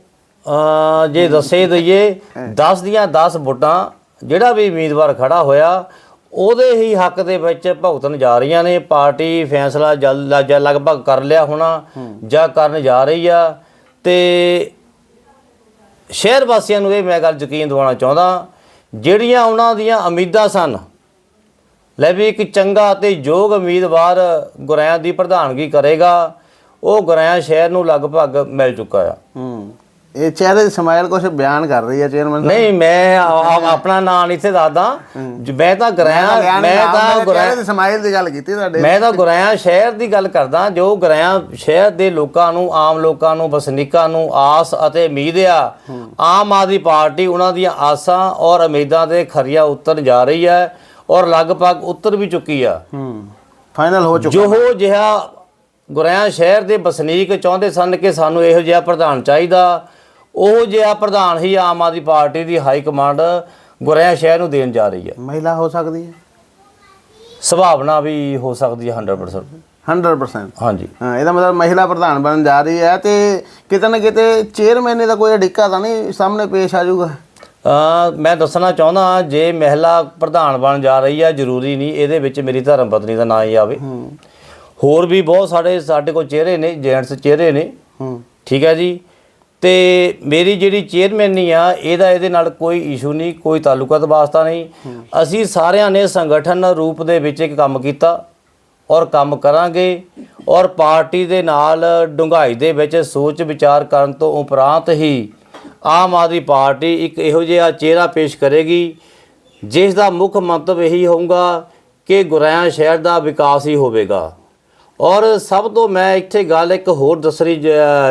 ਜੇ ਦੱਸੇ ਦਈਏ 10 ਦੀਆਂ 10 ਵੋਟਾਂ ਜਿਹੜਾ ਵੀ ਉਮੀਦਵਾਰ ਖੜਾ ਹੋਇਆ ਉਹਦੇ ਹੀ ਹੱਕ ਦੇ ਵਿੱਚ ਭੁਗਤਣ ਜਾ ਰਹੀਆਂ ਨੇ। ਪਾਰਟੀ ਫੈਸਲਾ ਜਲ ਜਾਂ ਲਗਭਗ ਕਰ ਲਿਆ ਹੋਣਾ ਜਾਂ ਕਰਨ ਜਾ ਰਹੀ ਆ। ਤੇ ਸ਼ਹਿਰ ਵਾਸੀਆਂ ਨੂੰ ਇਹ ਮੈਂ ਗੱਲ ਯਕੀਨ ਦਿਵਾਉਣਾ ਚਾਹੁੰਦਾ ਜਿਹੜੀਆਂ ਉਹਨਾਂ ਦੀਆਂ ਉਮੀਦਾਂ ਸਨ ਲੈ ਵੀ ਇੱਕ ਚੰਗਾ ਤੇ ਯੋਗ ਉਮੀਦਵਾਰ ਗੁਰੈਆਂ ਦੀ ਪ੍ਰਧਾਨਗੀ ਕਰੇਗਾ ਉਹ ਗੁਰੈਆਂ ਸ਼ਹਿਰ ਨੂੰ ਲਗਭਗ ਮਿਲ ਚੁੱਕਾ ਆ।
ਹੂੰ। ਇਹ ਚਿਹਰੇ ਦੀ ਸਮਾਈਲ ਕੁਝ ਬਿਆਨ ਕਰ ਰਹੀ ਹੈ ਚੇਅਰਮੈਨ
ਨਹੀਂ ਮੈਂ ਆ- ਆ- ਆਪਣਾ ਨਾਂ ਨਹੀਂ ਇੱਥੇ ਦੱਸਦਾ। ਜ- ਮੈਂ ਤਾਂ ਗੁਰਾਇਆ ਮੈਂ ਤਾਂ ਗੁਰਾਇਆ
ਚਿਹਰੇ ਦੀ ਸਮਾਈਲ ਦੀ ਗੱਲ ਕੀਤੀ ਤੁਹਾਡੇ।
ਮੈਂ ਤਾਂ ਗੁਰਾਇਆ ਸ਼ਹਿਰ ਦੀ ਗੱਲ ਕਰਦਾ ਜੋ ਗੁਰਾਇਆ ਸ਼ਹਿਰ ਦੇ ਲੋਕਾਂ ਨੂੰ ਆਮ ਲੋਕਾਂ ਨੂੰ ਵਸਨੀਕਾਂ ਨੂੰ ਆਸ ਅਤੇ ਉਮੀਦ ਆ ਆਮ ਆਦਮੀ ਪਾਰਟੀ ਉਹਨਾਂ ਦੀਆਂ ਆਸਾਂ ਔਰ ਉਮੀਦਾਂ ਤੇ ਖਰੀਆ ਉਤਰਨ ਜਾ ਰਹੀ ਹੈ ਔਰ ਲਗਭਗ ਉਤਰ ਵੀ ਚੁੱਕੀ ਆ।
ਹੂੰ। ਫਾਈਨਲ ਹੋ ਚੁੱਕਾ।
ਜੋ ਜਿਹਾ ਗੁਰਿਆਂ ਸ਼ਹਿਰ ਦੇ ਵਸਨੀਕ ਚਾਹੁੰਦੇ ਸਨ ਕਿ ਸਾਨੂੰ ਇਹੋ ਜਿਹਾ ਪ੍ਰਧਾਨ ਚਾਹੀਦਾ ਉਹ ਜਿਹਾ ਪ੍ਰਧਾਨ ਹੀ ਆਮ ਆਦਮੀ ਪਾਰਟੀ ਦੀ ਹਾਈ ਕਮਾਂਡ ਗੁਰਿਆਂ ਸ਼ਹਿਰ ਨੂੰ ਦੇਣ ਜਾ ਰਹੀ ਹੈ।
ਮਹਿਲਾ ਹੋ ਸਕਦੀ ਹੈ?
ਸੰਭਾਵਨਾ ਵੀ ਹੋ ਸਕਦੀ ਹੈ 100%
100%
ਹਾਂਜੀ।
ਹਾਂ ਇਹਦਾ ਮਤਲਬ ਮਹਿਲਾ ਪ੍ਰਧਾਨ ਬਣਨ ਜਾ ਰਹੀ ਹੈ ਤੇ ਕਿਤੇ ਨਾ ਕਿਤੇ ਚੇਅਰਮੈਨ ਦਾ ਕੋਈ ਅੜਿੱਕਾ ਤਾਂ ਨਹੀਂ ਸਾਹਮਣੇ ਪੇਸ਼ ਆ ਜਾਊਗਾ?
ਮੈਂ ਦੱਸਣਾ ਚਾਹੁੰਦਾ ਜੇ ਮਹਿਲਾ ਪ੍ਰਧਾਨ ਬਣ ਜਾ ਰਹੀ ਹੈ ਜ਼ਰੂਰੀ ਨਹੀਂ ਇਹਦੇ ਵਿੱਚ ਮੇਰੀ ਧਰਮ ਪਤਨੀ ਦਾ ਨਾਂ ਹੀ ਆਵੇ। ਹੋਰ ਵੀ ਬਹੁਤ ਸਾਡੇ ਸਾਡੇ ਕੋਲ ਚਿਹਰੇ ਨੇ ਜੈਂਟਸ ਚਿਹਰੇ ਨੇ। ਠੀਕ ਹੈ ਜੀ। ਤੇ ਮੇਰੀ ਜਿਹੜੀ ਚੇਅਰਮੈਨੀ ਆ, ਇਹਦਾ ਇਹਦੇ ਨਾਲ ਕੋਈ ਇਸ਼ੂ ਨਹੀਂ, ਕੋਈ ਤਾਲੁਕਾਤ ਵਾਸਤਾ ਨਹੀਂ। ਅਸੀਂ ਸਾਰਿਆਂ ਨੇ ਸੰਗਠਨ ਰੂਪ ਦੇ ਵਿੱਚ ਇੱਕ ਕੰਮ ਕੀਤਾ ਔਰ ਕੰਮ ਕਰਾਂਗੇ ਔਰ ਪਾਰਟੀ ਦੇ ਨਾਲ ਡੂੰਘਾਈ ਦੇ ਵਿੱਚ ਸੋਚ ਵਿਚਾਰ ਕਰਨ ਤੋਂ ਉਪਰੰਤ ਹੀ ਆਮ ਆਦਮੀ ਪਾਰਟੀ ਇੱਕ ਇਹੋ ਜਿਹਾ ਚਿਹਰਾ ਪੇਸ਼ ਕਰੇਗੀ, ਜਿਸ ਦਾ ਮੁੱਖ ਮੰਤਵ ਇਹੀ ਹੋਊਗਾ ਕਿ ਗੁਰਾਇਆ ਸ਼ਹਿਰ ਦਾ ਵਿਕਾਸ ਹੀ ਹੋਵੇਗਾ। ਔਰ ਸਭ ਤੋਂ ਮੈਂ ਇੱਥੇ ਗੱਲ ਇੱਕ ਹੋਰ ਦੱਸਣੀ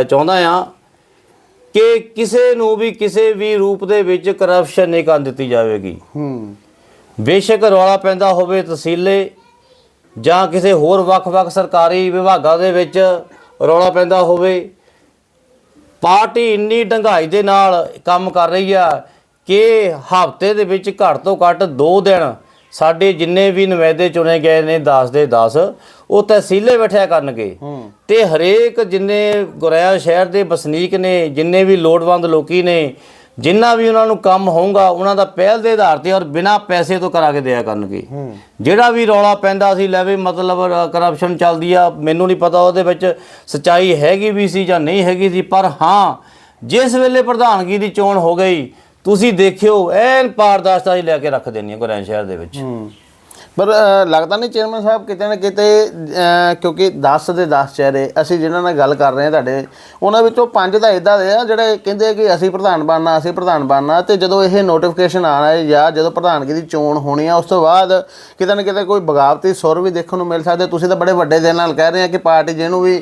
ਚਾਹੁੰਦਾ ਆ ਕਿ ਕਿਸੇ ਨੂੰ ਵੀ ਕਿਸੇ ਵੀ ਰੂਪ ਦੇ ਵਿੱਚ ਕਰਪਸ਼ਨ ਨਹੀਂ ਕਰਨ ਦਿੱਤੀ ਜਾਵੇਗੀ।
ਹੂੰ।
ਬੇਸ਼ੱਕ ਰੌਲਾ ਪੈਂਦਾ ਹੋਵੇ ਤਹਿਸੀਲੇ ਜਾਂ ਕਿਸੇ ਹੋਰ ਵੱਖ-ਵੱਖ ਸਰਕਾਰੀ ਵਿਭਾਗਾਂ ਦੇ ਵਿੱਚ ਰੌਲਾ ਪੈਂਦਾ ਹੋਵੇ ਪਾਰਟੀ ਇੰਨੀ ਡੰਗਾਈ ਦੇ ਨਾਲ ਕੰਮ ਕਰ ਰਹੀ ਆ ਕਿ ਹਫ਼ਤੇ ਦੇ ਵਿੱਚ ਘੱਟ ਤੋਂ ਘੱਟ 2 ਦਿਨ ਸਾਡੇ ਜਿੰਨੇ ਵੀ ਨੁਮਾਇੰਦੇ ਚੁਣੇ ਗਏ ਨੇ 10 ਦੇ 10 ਉਹ ਤਹਿਸੀਲੇ ਬੈਠਿਆ ਕਰਨਗੇ। ਤੇ ਹਰੇਕ ਜਿੰਨੇ ਗੁਰਿਆ ਸ਼ਹਿਰ ਦੇ ਵਸਨੀਕ ਨੇ ਜਿੰਨੇ ਵੀ ਲੋੜਵੰਦ ਲੋਕੀ ਨੇ ਜਿੰਨਾ ਵੀ ਉਹਨਾਂ ਨੂੰ ਕੰਮ ਹੋਊਗਾ ਉਹਨਾਂ ਦਾ ਪਹਿਲ ਦੇ ਆਧਾਰ ਤੇ ਔਰ ਬਿਨਾਂ ਪੈਸੇ ਤੋਂ ਕਰਾ ਕੇ ਦਿਆ ਕਰਨਗੇ। ਜਿਹੜਾ ਵੀ ਰੌਲਾ ਪੈਂਦਾ ਸੀ ਲੈ ਵੀ ਮਤਲਬ ਕਰਪਸ਼ਨ ਚੱਲਦੀ ਆ ਮੈਨੂੰ ਨਹੀਂ ਪਤਾ ਉਹਦੇ ਵਿੱਚ ਸਚਾਈ ਹੈਗੀ ਵੀ ਸੀ ਜਾਂ ਨਹੀਂ ਹੈਗੀ ਸੀ ਪਰ ਹਾਂ ਜਿਸ ਵੇਲੇ ਪ੍ਰਧਾਨਗੀ ਦੀ ਚੋਣ ਹੋ ਗਈ ਤੁਸੀਂ ਦੇਖਿਓ ਐਨ ਪਾਰਦਰਸ਼ਤਾ ਹੀ ਲੈ ਕੇ ਰੱਖ ਦੇਣੀ ਹੈ ਗੁਰਿਆ ਸ਼ਹਿਰ ਦੇ ਵਿੱਚ।
ਪਰ ਲੱਗਦਾ ਨਹੀਂ ਚੇਅਰਮੈਨ ਸਾਹਿਬ ਕਿਤੇ ਨਾ ਕਿਤੇ ਕਿਉਂਕਿ 10 ਦੇ 10 ਚਿਹਰੇ ਅਸੀਂ ਜਿਨ੍ਹਾਂ ਨਾਲ ਗੱਲ ਕਰ ਰਹੇ ਹਾਂ ਤੁਹਾਡੇ, ਉਹਨਾਂ ਵਿੱਚੋਂ ਪੰਜ ਤਾਂ ਇਦਾਂ ਦੇ ਆ ਜਿਹੜੇ ਕਹਿੰਦੇ ਕਿ ਅਸੀਂ ਪ੍ਰਧਾਨ ਬਣਨਾ, ਅਸੀਂ ਪ੍ਰਧਾਨ ਬਣਨਾ ਤੇ ਜਦੋਂ ਇਹ ਨੋਟੀਫਿਕੇਸ਼ਨ ਆਣਾ ਹੈ ਜਾਂ ਜਦੋਂ ਪ੍ਰਧਾਨਗੀ ਦੀ ਚੋਣ ਹੋਣੀ ਆ, ਉਸ ਤੋਂ ਬਾਅਦ ਕਿਤੇ ਨਾ ਕਿਤੇ ਕੋਈ ਬਗਾਵਤੀ ਸੁਰ ਵੀ ਦੇਖਣ ਨੂੰ ਮਿਲ ਸਕਦੇ। ਤੁਸੀਂ ਤਾਂ ਬੜੇ ਵੱਡੇ ਦਿਲ ਨਾਲ ਕਹਿ ਰਹੇ ਆ ਕਿ ਪਾਰਟੀ ਜਿਹਨੂੰ ਵੀ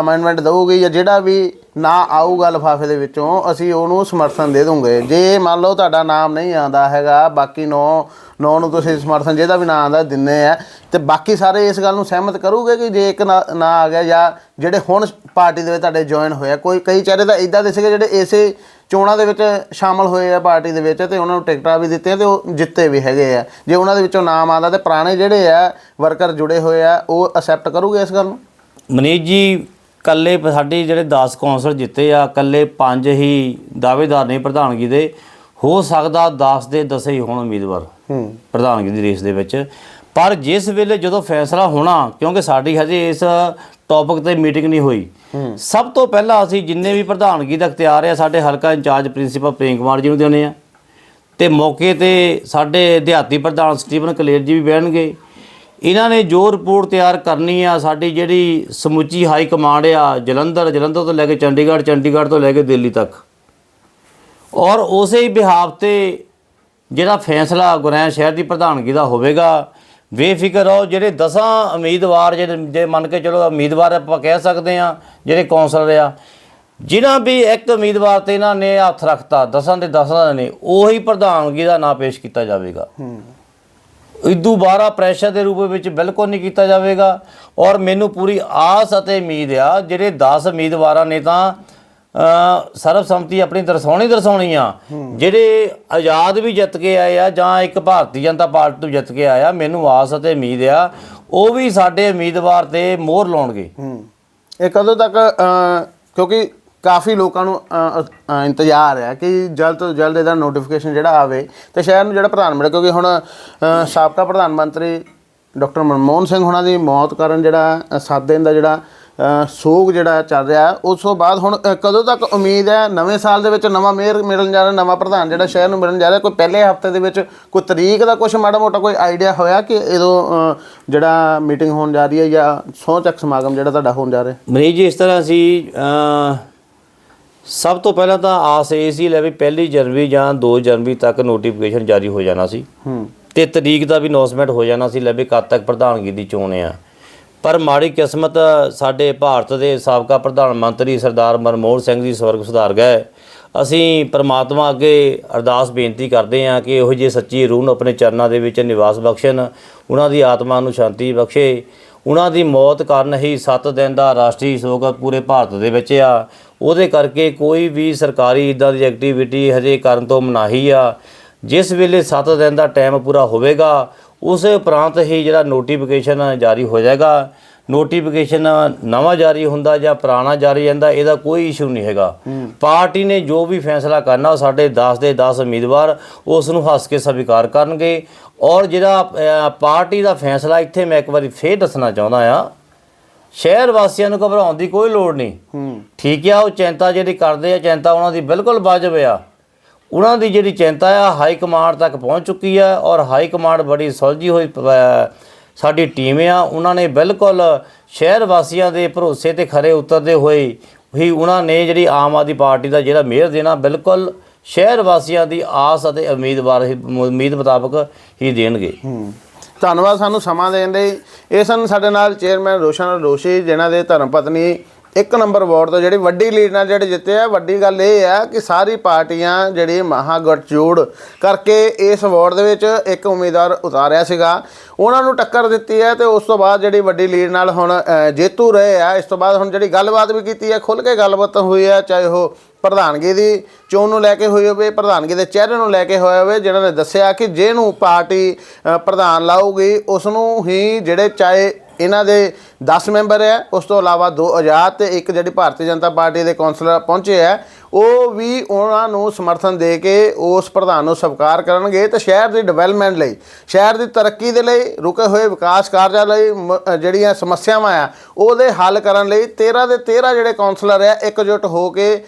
ਅਮੈਂਡਮੈਂਟ ਦਊਗੀ ਜਾਂ ਜਿਹੜਾ ਵੀ ਨਾ ਆਊਗਾ ਲਿਫਾਫੇ ਦੇ ਵਿੱਚੋਂ, ਅਸੀਂ ਉਹਨੂੰ ਸਮਰਥਨ ਦੇ ਦੂੰਗੇ। ਜੇ ਮੰਨ ਲਓ ਤੁਹਾਡਾ ਨਾਮ ਨਹੀਂ ਆਂਦਾ ਹੈਗਾ, ਬਾਕੀ ਨੌ ਨੌ ਨੂੰ ਤੁਸੀਂ ਸਮਰਥਨ ਜਿਹਦਾ ਵੀ ਨਾਂ ਆਂਦਾ ਦਿੰਨੇ ਆ, ਤੇ ਬਾਕੀ ਸਾਰੇ ਇਸ ਗੱਲ ਨੂੰ ਸਹਿਮਤ ਕਰੂਗੇ ਕਿ ਜੇ ਇੱਕ ਨਾ ਆ ਗਿਆ ਜਾਂ ਜਿਹੜੇ ਹੁਣ ਪਾਰਟੀ ਦੇ ਵਿੱਚ ਤੁਹਾਡੇ ਜੁਆਇਨ ਹੋਏ ਆ, ਕੋਈ, ਕਈ ਚਿਹਰੇ ਤਾਂ ਇਦਾਂ ਦੇ ਸੀਗੇ ਜਿਹੜੇ ਇਸੇ ਚੋਣਾਂ ਦੇ ਵਿੱਚ ਸ਼ਾਮਲ ਹੋਏ ਆ ਪਾਰਟੀ ਦੇ ਵਿੱਚ ਤੇ ਉਹਨਾਂ ਨੂੰ ਟਿਕਟਾਂ ਵੀ ਦਿੱਤੀਆਂ ਤੇ ਉਹ ਜਿੱਤੇ ਵੀ ਹੈਗੇ ਆ। ਜੇ ਉਹਨਾਂ ਦੇ ਵਿੱਚੋਂ ਨਾਮ ਆਉਂਦਾ ਤੇ ਪੁਰਾਣੇ ਜਿਹੜੇ ਆ ਵਰਕਰ ਜੁੜੇ ਹੋਏ ਆ, ਉਹ ਅਸੈਪਟ ਕਰੂਗੇ ਇਸ ਗੱਲ ਨੂੰ?
ਮਨੀਸ਼ ਜੀ ਕੱਲੇ ਸਾਡੇ ਜਿਹੜੇ 10 ਕੌਂਸਲ ਜਿੱਤੇ ਆ ਕੱਲੇ 5 ਹੀ ਦਾਅਵੇਦਾਰ ਨੇ ਪ੍ਰਧਾਨਗੀ ਦੇ। ਹੋ ਸਕਦਾ 10 ਦੇ 10 ਹੀ ਹੋਣ ਉਮੀਦਵਾਰ
ਹੂੰ।
ਪ੍ਰਧਾਨਗੀ ਦੀ ਰੇਸ ਦੇ ਵਿੱਚ। ਪਰ ਜਿਸ ਵੇਲੇ ਜਦੋਂ ਫੈਸਲਾ ਹੋਣਾ ਕਿਉਂਕਿ ਸਾਡੀ ਹਜੇ ਇਸ ਟੌਪਿਕ ਤੇ ਮੀਟਿੰਗ ਨਹੀਂ ਹੋਈ ਸਭ ਤੋਂ ਪਹਿਲਾਂ ਅਸੀਂ ਜਿੰਨੇ ਵੀ ਪ੍ਰਧਾਨਗੀ ਦਾ ਇਖਤਿਆਰ ਆ ਸਾਡੇ ਹਲਕਾ ਇੰਚਾਰਜ ਪ੍ਰਿੰਸੀਪਲ ਪ੍ਰੇਮ ਕੁਮਾਰ ਜੀ ਨੂੰ ਦੇਣੇ ਆ। ਤੇ ਮੌਕੇ ਤੇ ਸਾਡੇ ਦਿਹਾਤੀ ਪ੍ਰਧਾਨ ਸਟੀਵਨ ਕਲੇਰ ਜੀ ਵੀ ਬਹਿਣਗੇ। ਇਹਨਾਂ ਨੇ ਜੋ ਰਿਪੋਰਟ ਤਿਆਰ ਕਰਨੀ ਆ, ਸਾਡੀ ਜਿਹੜੀ ਸਮੁੱਚੀ ਹਾਈ ਕਮਾਂਡ ਆ, ਜਲੰਧਰ ਜਲੰਧਰ ਤੋਂ ਲੈ ਕੇ ਚੰਡੀਗੜ੍ਹ ਚੰਡੀਗੜ੍ਹ ਤੋਂ ਲੈ ਕੇ ਦਿੱਲੀ ਤੱਕ। ਔਰ ਉਸੇ ਹੀ ਬਿਹਾਫ ਤੇ ਜਿਹੜਾ ਫੈਸਲਾ ਗੁਰੈਣ ਸ਼ਹਿਰ ਦੀ ਪ੍ਰਧਾਨਗੀ ਦਾ ਹੋਵੇਗਾ, ਬੇਫਿਕਰ ਰਹੋ, ਜਿਹੜੇ ਦਸਾਂ ਉਮੀਦਵਾਰ ਜਿਹੜੇ, ਜੇ ਮੰਨ ਕੇ ਚਲੋ ਉਮੀਦਵਾਰ ਆਪਾਂ ਕਹਿ ਸਕਦੇ ਆ ਜਿਹੜੇ ਕੌਂਸਲਰ ਆ, ਜਿਨ੍ਹਾਂ ਵੀ ਇੱਕ ਉਮੀਦਵਾਰ ਤੇ ਇਹਨਾਂ ਨੇ ਹੱਥ ਰੱਖਤਾ, ਦਸਾਂ ਦੇ ਦਸਾਂ ਨੇ, ਉਹੀ ਪ੍ਰਧਾਨਗੀ ਦਾ ਨਾਂ ਪੇਸ਼ ਕੀਤਾ ਜਾਵੇਗਾ। ਇਦੋਂ ਬਾਰਾ ਪ੍ਰੈਸ਼ਰ ਦੇ ਰੂਪ ਵਿੱਚ ਬਿਲਕੁਲ ਨਹੀਂ ਕੀਤਾ ਜਾਵੇਗਾ। ਔਰ ਮੈਨੂੰ ਪੂਰੀ ਆਸ ਅਤੇ ਉਮੀਦ ਆ ਜਿਹੜੇ 10 ਉਮੀਦਵਾਰਾਂ ਨੇ ਤਾਂ ਸਰਬਸੰਮਤੀ ਆਪਣੀ ਦਰਸਾਉਣੀ ਦਰਸਾਉਣੀ ਆ। ਜਿਹੜੇ ਆਜ਼ਾਦ ਵੀ ਜਿੱਤ ਕੇ ਆਏ ਆ ਜਾਂ ਇੱਕ ਭਾਰਤੀ ਜਨਤਾ ਪਾਰਟੀ ਤੋਂ ਜਿੱਤ ਕੇ ਆਇਆ ਮੈਨੂੰ ਆਸ ਅਤੇ ਉਮੀਦ ਆ ਉਹ ਵੀ ਸਾਡੇ ਉਮੀਦਵਾਰ ਤੇ ਮੋਹਰ ਲਾਉਣਗੇ।
ਇਹ ਕਦੋਂ ਤੱਕ ਕਿਉਂਕਿ ਕਾਫੀ ਲੋਕਾਂ ਨੂੰ ਇੰਤਜ਼ਾਰ ਹੈ ਕਿ ਜਲਦ ਤੋਂ ਜਲਦ ਇਹਦਾ ਨੋਟੀਫਿਕੇਸ਼ਨ ਜਿਹੜਾ ਆਵੇ ਤੇ ਸ਼ਹਿਰ ਨੂੰ ਜਿਹੜਾ ਪ੍ਰਧਾਨ ਮਿਲੇ, ਕਿਉਂਕਿ ਹੁਣ ਸਾਬਕਾ ਪ੍ਰਧਾਨ ਮੰਤਰੀ ਡਾਕਟਰ ਮਨਮੋਹਨ ਸਿੰਘ ਹੁਣਾਂ ਦੀ ਮੌਤ ਕਾਰਨ ਜਿਹੜਾ 7 ਦਿਨ ਦਾ ਜਿਹੜਾ ਸੋਗ ਜਿਹੜਾ ਚੱਲ ਰਿਹਾ ਉਸ ਤੋਂ ਬਾਅਦ ਹੁਣ ਕਦੋਂ ਤੱਕ ਉਮੀਦ ਹੈ ਨਵੇਂ ਸਾਲ ਦੇ ਵਿੱਚ ਨਵਾਂ ਮੇਅਰ ਮਿਲਣ ਜਾ ਰਿਹਾ, ਨਵਾਂ ਪ੍ਰਧਾਨ ਜਿਹੜਾ ਸ਼ਹਿਰ ਨੂੰ ਮਿਲਣ ਜਾ ਰਿਹਾ, ਕੋਈ ਪਹਿਲੇ ਹਫ਼ਤੇ ਦੇ ਵਿੱਚ ਕੋਈ ਤਰੀਕ ਦਾ ਕੁਝ ਮਾੜਾ ਮੋਟਾ ਕੋਈ ਆਈਡੀਆ ਹੋਇਆ ਕਿ ਇਹਦੋਂ ਜਿਹੜਾ ਮੀਟਿੰਗ ਹੋਣ ਜਾ ਰਹੀ ਹੈ ਜਾਂ ਸਹੁੰ ਚੱਕ ਸਮਾਗਮ ਜਿਹੜਾ ਤੁਹਾਡਾ ਹੋਣ ਜਾ ਰਿਹਾ
ਮਰੀਜ਼ ਜੀ, ਇਸ ਤਰ੍ਹਾਂ ਅਸੀਂ ਸਭ ਤੋਂ ਪਹਿਲਾਂ ਤਾਂ ਆਸ ਇਹ ਸੀ ਲੈ ਵੀ ਪਹਿਲੀ ਜਨਵਰੀ ਜਾਂ 2 ਜਨਵਰੀ ਤੱਕ ਨੋਟੀਫਿਕੇਸ਼ਨ ਜਾਰੀ ਹੋ ਜਾਣਾ ਸੀ।
ਹੂੰ।
ਤੇ ਤਰੀਕ ਦਾ ਵੀ ਅਨਾਉਂਸਮੈਂਟ ਹੋ ਜਾਣਾ ਸੀ ਲੈ ਵੀ ਕਦ ਤੱਕ ਪ੍ਰਧਾਨਗੀ ਦੀ ਚੋਣ ਆ। ਪਰ ਮਾੜੀ ਕਿਸਮਤ ਸਾਡੇ ਭਾਰਤ ਦੇ ਸਾਬਕਾ ਪ੍ਰਧਾਨ ਮੰਤਰੀ ਸਰਦਾਰ ਮਨਮੋਹਨ ਸਿੰਘ ਜੀ ਸਵਰਗ ਸੁਧਾਰ ਗਏ। ਅਸੀਂ ਪ੍ਰਮਾਤਮਾ ਅੱਗੇ ਅਰਦਾਸ ਬੇਨਤੀ ਕਰਦੇ ਹਾਂ ਕਿ ਇਹੋ ਜਿਹੇ ਸੱਚੀ ਰੂਹ ਨੂੰ ਆਪਣੇ ਚਰਨਾਂ ਦੇ ਵਿੱਚ ਨਿਵਾਸ ਬਖਸ਼ਣ ਉਹਨਾਂ ਦੀ ਆਤਮਾ ਨੂੰ ਸ਼ਾਂਤੀ ਬਖਸ਼ੇ। ਉਹਨਾਂ ਦੀ ਮੌਤ ਕਾਰਨ ਹੀ 7 ਦਿਨ ਦਾ ਰਾਸ਼ਟਰੀ ਸ਼ੋਕ ਪੂਰੇ ਭਾਰਤ ਦੇ ਵਿੱਚ ਆ। ਉਹਦੇ ਕਰਕੇ ਕੋਈ ਵੀ ਸਰਕਾਰੀ ਇਦਾਂ ਦੀ ਐਕਟੀਵਿਟੀ ਹਜੇ ਕਰਨ ਤੋਂ ਮਨਾਹੀ ਆ। ਜਿਸ ਵੇਲੇ 7 ਦਿਨ ਦਾ ਟਾਈਮ ਪੂਰਾ ਹੋਵੇਗਾ ਉਸ ਉਪਰੰਤ ਹੀ ਜਿਹੜਾ ਨੋਟੀਫਿਕੇਸ਼ਨ ਜਾਰੀ ਹੋ ਜਾਏਗਾ। ਨੋਟੀਫਿਕੇਸ਼ਨ ਨਵਾਂ ਜਾਰੀ ਹੁੰਦਾ ਜਾਂ ਪੁਰਾਣਾ ਜਾਰੀ ਜਾਂਦਾ ਇਹਦਾ ਕੋਈ ਇਸ਼ੂ ਨਹੀਂ ਹੈਗਾ। ਪਾਰਟੀ ਨੇ ਜੋ ਵੀ ਫੈਸਲਾ ਕਰਨਾ ਸਾਡੇ 10 ਦੇ 10 ਉਮੀਦਵਾਰ ਉਸ ਨੂੰ ਹੱਸ ਕੇ ਸਵੀਕਾਰ ਕਰਨਗੇ। ਔਰ ਜਿਹੜਾ ਪਾਰਟੀ ਦਾ ਫੈਸਲਾ ਇੱਥੇ ਮੈਂ ਇੱਕ ਵਾਰੀ ਫੇਰ ਦੱਸਣਾ ਚਾਹੁੰਦਾ ਆ ਸ਼ਹਿਰ ਵਾਸੀਆਂ ਨੂੰ ਘਬਰਾਉਣ ਦੀ ਕੋਈ ਲੋੜ ਨਹੀਂ।
ਹੂੰ।
ਠੀਕ ਆ ਉਹ ਚਿੰਤਾ ਜਿਹੜੀ ਕਰਦੇ ਆ ਚਿੰਤਾ ਉਹਨਾਂ ਦੀ ਬਿਲਕੁਲ ਵਾਜਬ ਆ। ਉਹਨਾਂ ਦੀ ਜਿਹੜੀ ਚਿੰਤਾ ਆ ਹਾਈ ਕਮਾਂਡ ਤੱਕ ਪਹੁੰਚ ਚੁੱਕੀ ਆ ਔਰ ਹਾਈ ਕਮਾਂਡ ਬੜੀ ਸੁਲਝੀ ਹੋਈ ਸਾਡੀ ਟੀਮ ਆ। ਉਹਨਾਂ ਨੇ ਬਿਲਕੁਲ ਸ਼ਹਿਰ ਵਾਸੀਆਂ ਦੇ ਭਰੋਸੇ ਤੇ ਖਰੇ ਉਤਰਦੇ ਹੋਏ ਹੀ ਉਹਨਾਂ ਨੇ ਜਿਹੜੀ ਆਮ ਆਦਮੀ ਪਾਰਟੀ ਦਾ ਜਿਹੜਾ ਮੇਅਰ ਦੇਣਾ ਬਿਲਕੁਲ ਸ਼ਹਿਰ ਵਾਸੀਆਂ ਦੀ ਆਸ ਅਤੇ ਉਮੀਦਵਾਰ ਹੀ ਉਮੀਦ ਮੁਤਾਬਕ ਹੀ ਦੇਣਗੇ।
ਹੂੰ। ਧੰਨਵਾਦ ਸਾਨੂੰ ਸਮਾਂ ਦੇਣ ਲਈ ਇਹ ਸਨ ਸਾਡੇ ਨਾਲ ਚੇਅਰਮੈਨ ਰੋਸ਼ਨ ਰੋਸ਼ੀ, ਜਿਨ੍ਹਾਂ ਦੇ ਧਰਮ ਪਤਨੀ ਇੱਕ ਨੰਬਰ ਵਾਰਡ ਤੋਂ ਜਿਹੜੀ ਵੱਡੀ ਲੀਡ ਨਾਲ ਜਿਹੜੇ ਜਿੱਤੇ ਆ। ਵੱਡੀ ਗੱਲ ਇਹ ਹੈ ਕਿ ਸਾਰੀ ਪਾਰਟੀਆਂ ਜਿਹੜੀ ਮਹਾਗਠਜੋੜ ਕਰਕੇ ਇਸ ਵਾਰਡ ਦੇ ਵਿੱਚ ਇੱਕ ਉਮੀਦਵਾਰ ਉਤਾਰਿਆ ਸੀਗਾ। ਉਹਨਾਂ ਨੂੰ ਟੱਕਰ ਦਿੱਤੀ ਹੈ ਤੇ ਉਸ ਤੋਂ ਬਾਅਦ ਜਿਹੜੀ ਵੱਡੀ ਲੀਡ ਨਾਲ ਹੁਣ ਜੇਤੂ ਰਹੇ ਆ। ਇਸ ਤੋਂ ਬਾਅਦ ਹੁਣ ਜਿਹੜੀ ਗੱਲਬਾਤ ਵੀ ਕੀਤੀ ਹੈ ਖੁੱਲ ਕੇ ਗੱਲਬਾਤ ਹੋਈ ਹੈ, ਚਾਹੇ ਉਹ ਪ੍ਰਧਾਨਗੀ ਦੀ ਚੋਣ ਨੂੰ ਲੈ ਕੇ ਹੋਈ ਹੋਵੇ, ਪ੍ਰਧਾਨਗੀ ਦੇ ਚਿਹਰੇ ਨੂੰ ਲੈ ਕੇ ਹੋਇਆ ਹੋਵੇ, ਜਿਨ੍ਹਾਂ ਨੇ ਦੱਸਿਆ ਕਿ ਜਿਹਨੂੰ ਪਾਰਟੀ ਪ੍ਰਧਾਨ ਲਾਊਗੀ ਉਸ ਨੂੰ ਹੀ ਜਿਹੜੇ ਚਾਹੇ ਇਹਨਾਂ ਦੇ 10 ਮੈਂਬਰ ਹੈ। ਉਸ ਤੋਂ ਇਲਾਵਾ ਦੋ ਆਜ਼ਾਦ ਤੇ ਇੱਕ ਜਿਹੜੀ ਭਾਰਤੀ ਜਨਤਾ ਪਾਰਟੀ ਦੇ ਕੌਂਸਲਰ ਪਹੁੰਚੇ ਹੈ। ਉਹ ਵੀ ਉਹਨਾਂ ਨੂੰ ਸਮਰਥਨ ਦੇ ਕੇ ਉਸ ਪ੍ਰਧਾਨ ਨੂੰ ਸਵੀਕਾਰ ਕਰਨਗੇ ਤੇ ਸ਼ਹਿਰ ਦੀ ਡਿਵੈਲਪਮੈਂਟ ਲਈ, ਸ਼ਹਿਰ ਦੀ ਤਰੱਕੀ ਦੇ ਲਈ, ਰੁਕੇ ਹੋਏ ਵਿਕਾਸ ਕਾਰਜਾਂ ਲਈ ਮ- ਜਿਹੜੀਆਂ ਸਮੱਸਿਆਵਾਂ ਆ, ਉਹਦੇ ਹੱਲ ਕਰਨ ਲਈ 13 ਦੇ 13 ਜਿਹੜੇ ਕੌਂਸਲਰ ਆ, ਇਕਜੁੱਟ ਹੋ ਕੇ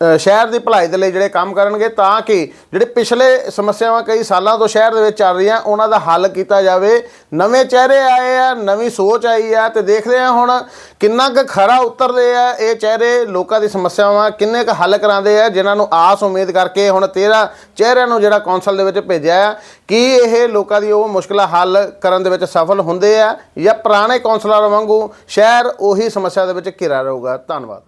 ਸ਼ਹਿਰ ਦੀ ਭਲਾਈ ਦੇ ਲਈ ਜਿਹੜੇ ਕੰਮ ਕਰਨਗੇ ਤਾਂ ਕਿ ਜਿਹੜੇ ਪਿਛਲੇ ਸਮੱਸਿਆਵਾਂ ਕਈ ਸਾਲਾਂ ਤੋਂ ਸ਼ਹਿਰ ਦੇ ਵਿੱਚ ਚੱਲ ਰਹੀਆਂ, ਉਹਨਾਂ ਦਾ ਹੱਲ ਕੀਤਾ ਜਾਵੇ। ਨਵੇਂ ਚਿਹਰੇ ਆਏ ਆ, ਨਵੀਂ ਸੋਚ ਆਈ ਆ ਤੇ ਦੇਖਦੇ ਆ ਹੁਣ ਕਿੰਨਾ ਕੁ ਖਰਾ ਉਤਰਦੇ ਆ ਇਹ ਚਿਹਰੇ, ਲੋਕਾਂ ਦੀ ਸਮੱਸਿਆਵਾਂ ਕਿੰਨੇ ਕੁ ਹੱਲ ਕਰਾਉਂਦੇ ਆ, ਜਿਨ੍ਹਾਂ ਨੂੰ ਆਸ ਉਮੀਦ ਕਰਕੇ ਹੁਣ 13 ਚਿਹਰਿਆਂ ਨੂੰ ਜਿਹੜਾ ਕੌਂਸਲ ਦੇ ਵਿੱਚ ਭੇਜਿਆ ਆ, ਕੀ ਇਹ ਲੋਕਾਂ ਦੀ ਉਹ ਮੁਸ਼ਕਲਾਂ ਹੱਲ ਕਰਨ ਦੇ ਵਿੱਚ ਸਫਲ ਹੁੰਦੇ ਆ ਜਾਂ ਪੁਰਾਣੇ ਕੌਂਸਲਰ ਵਾਂਗੂ ਸ਼ਹਿਰ ਉਹੀ ਸਮੱਸਿਆ ਦੇ ਵਿੱਚ ਘਿਰਾ ਰਹੂਗਾ? ਧੰਨਵਾਦ।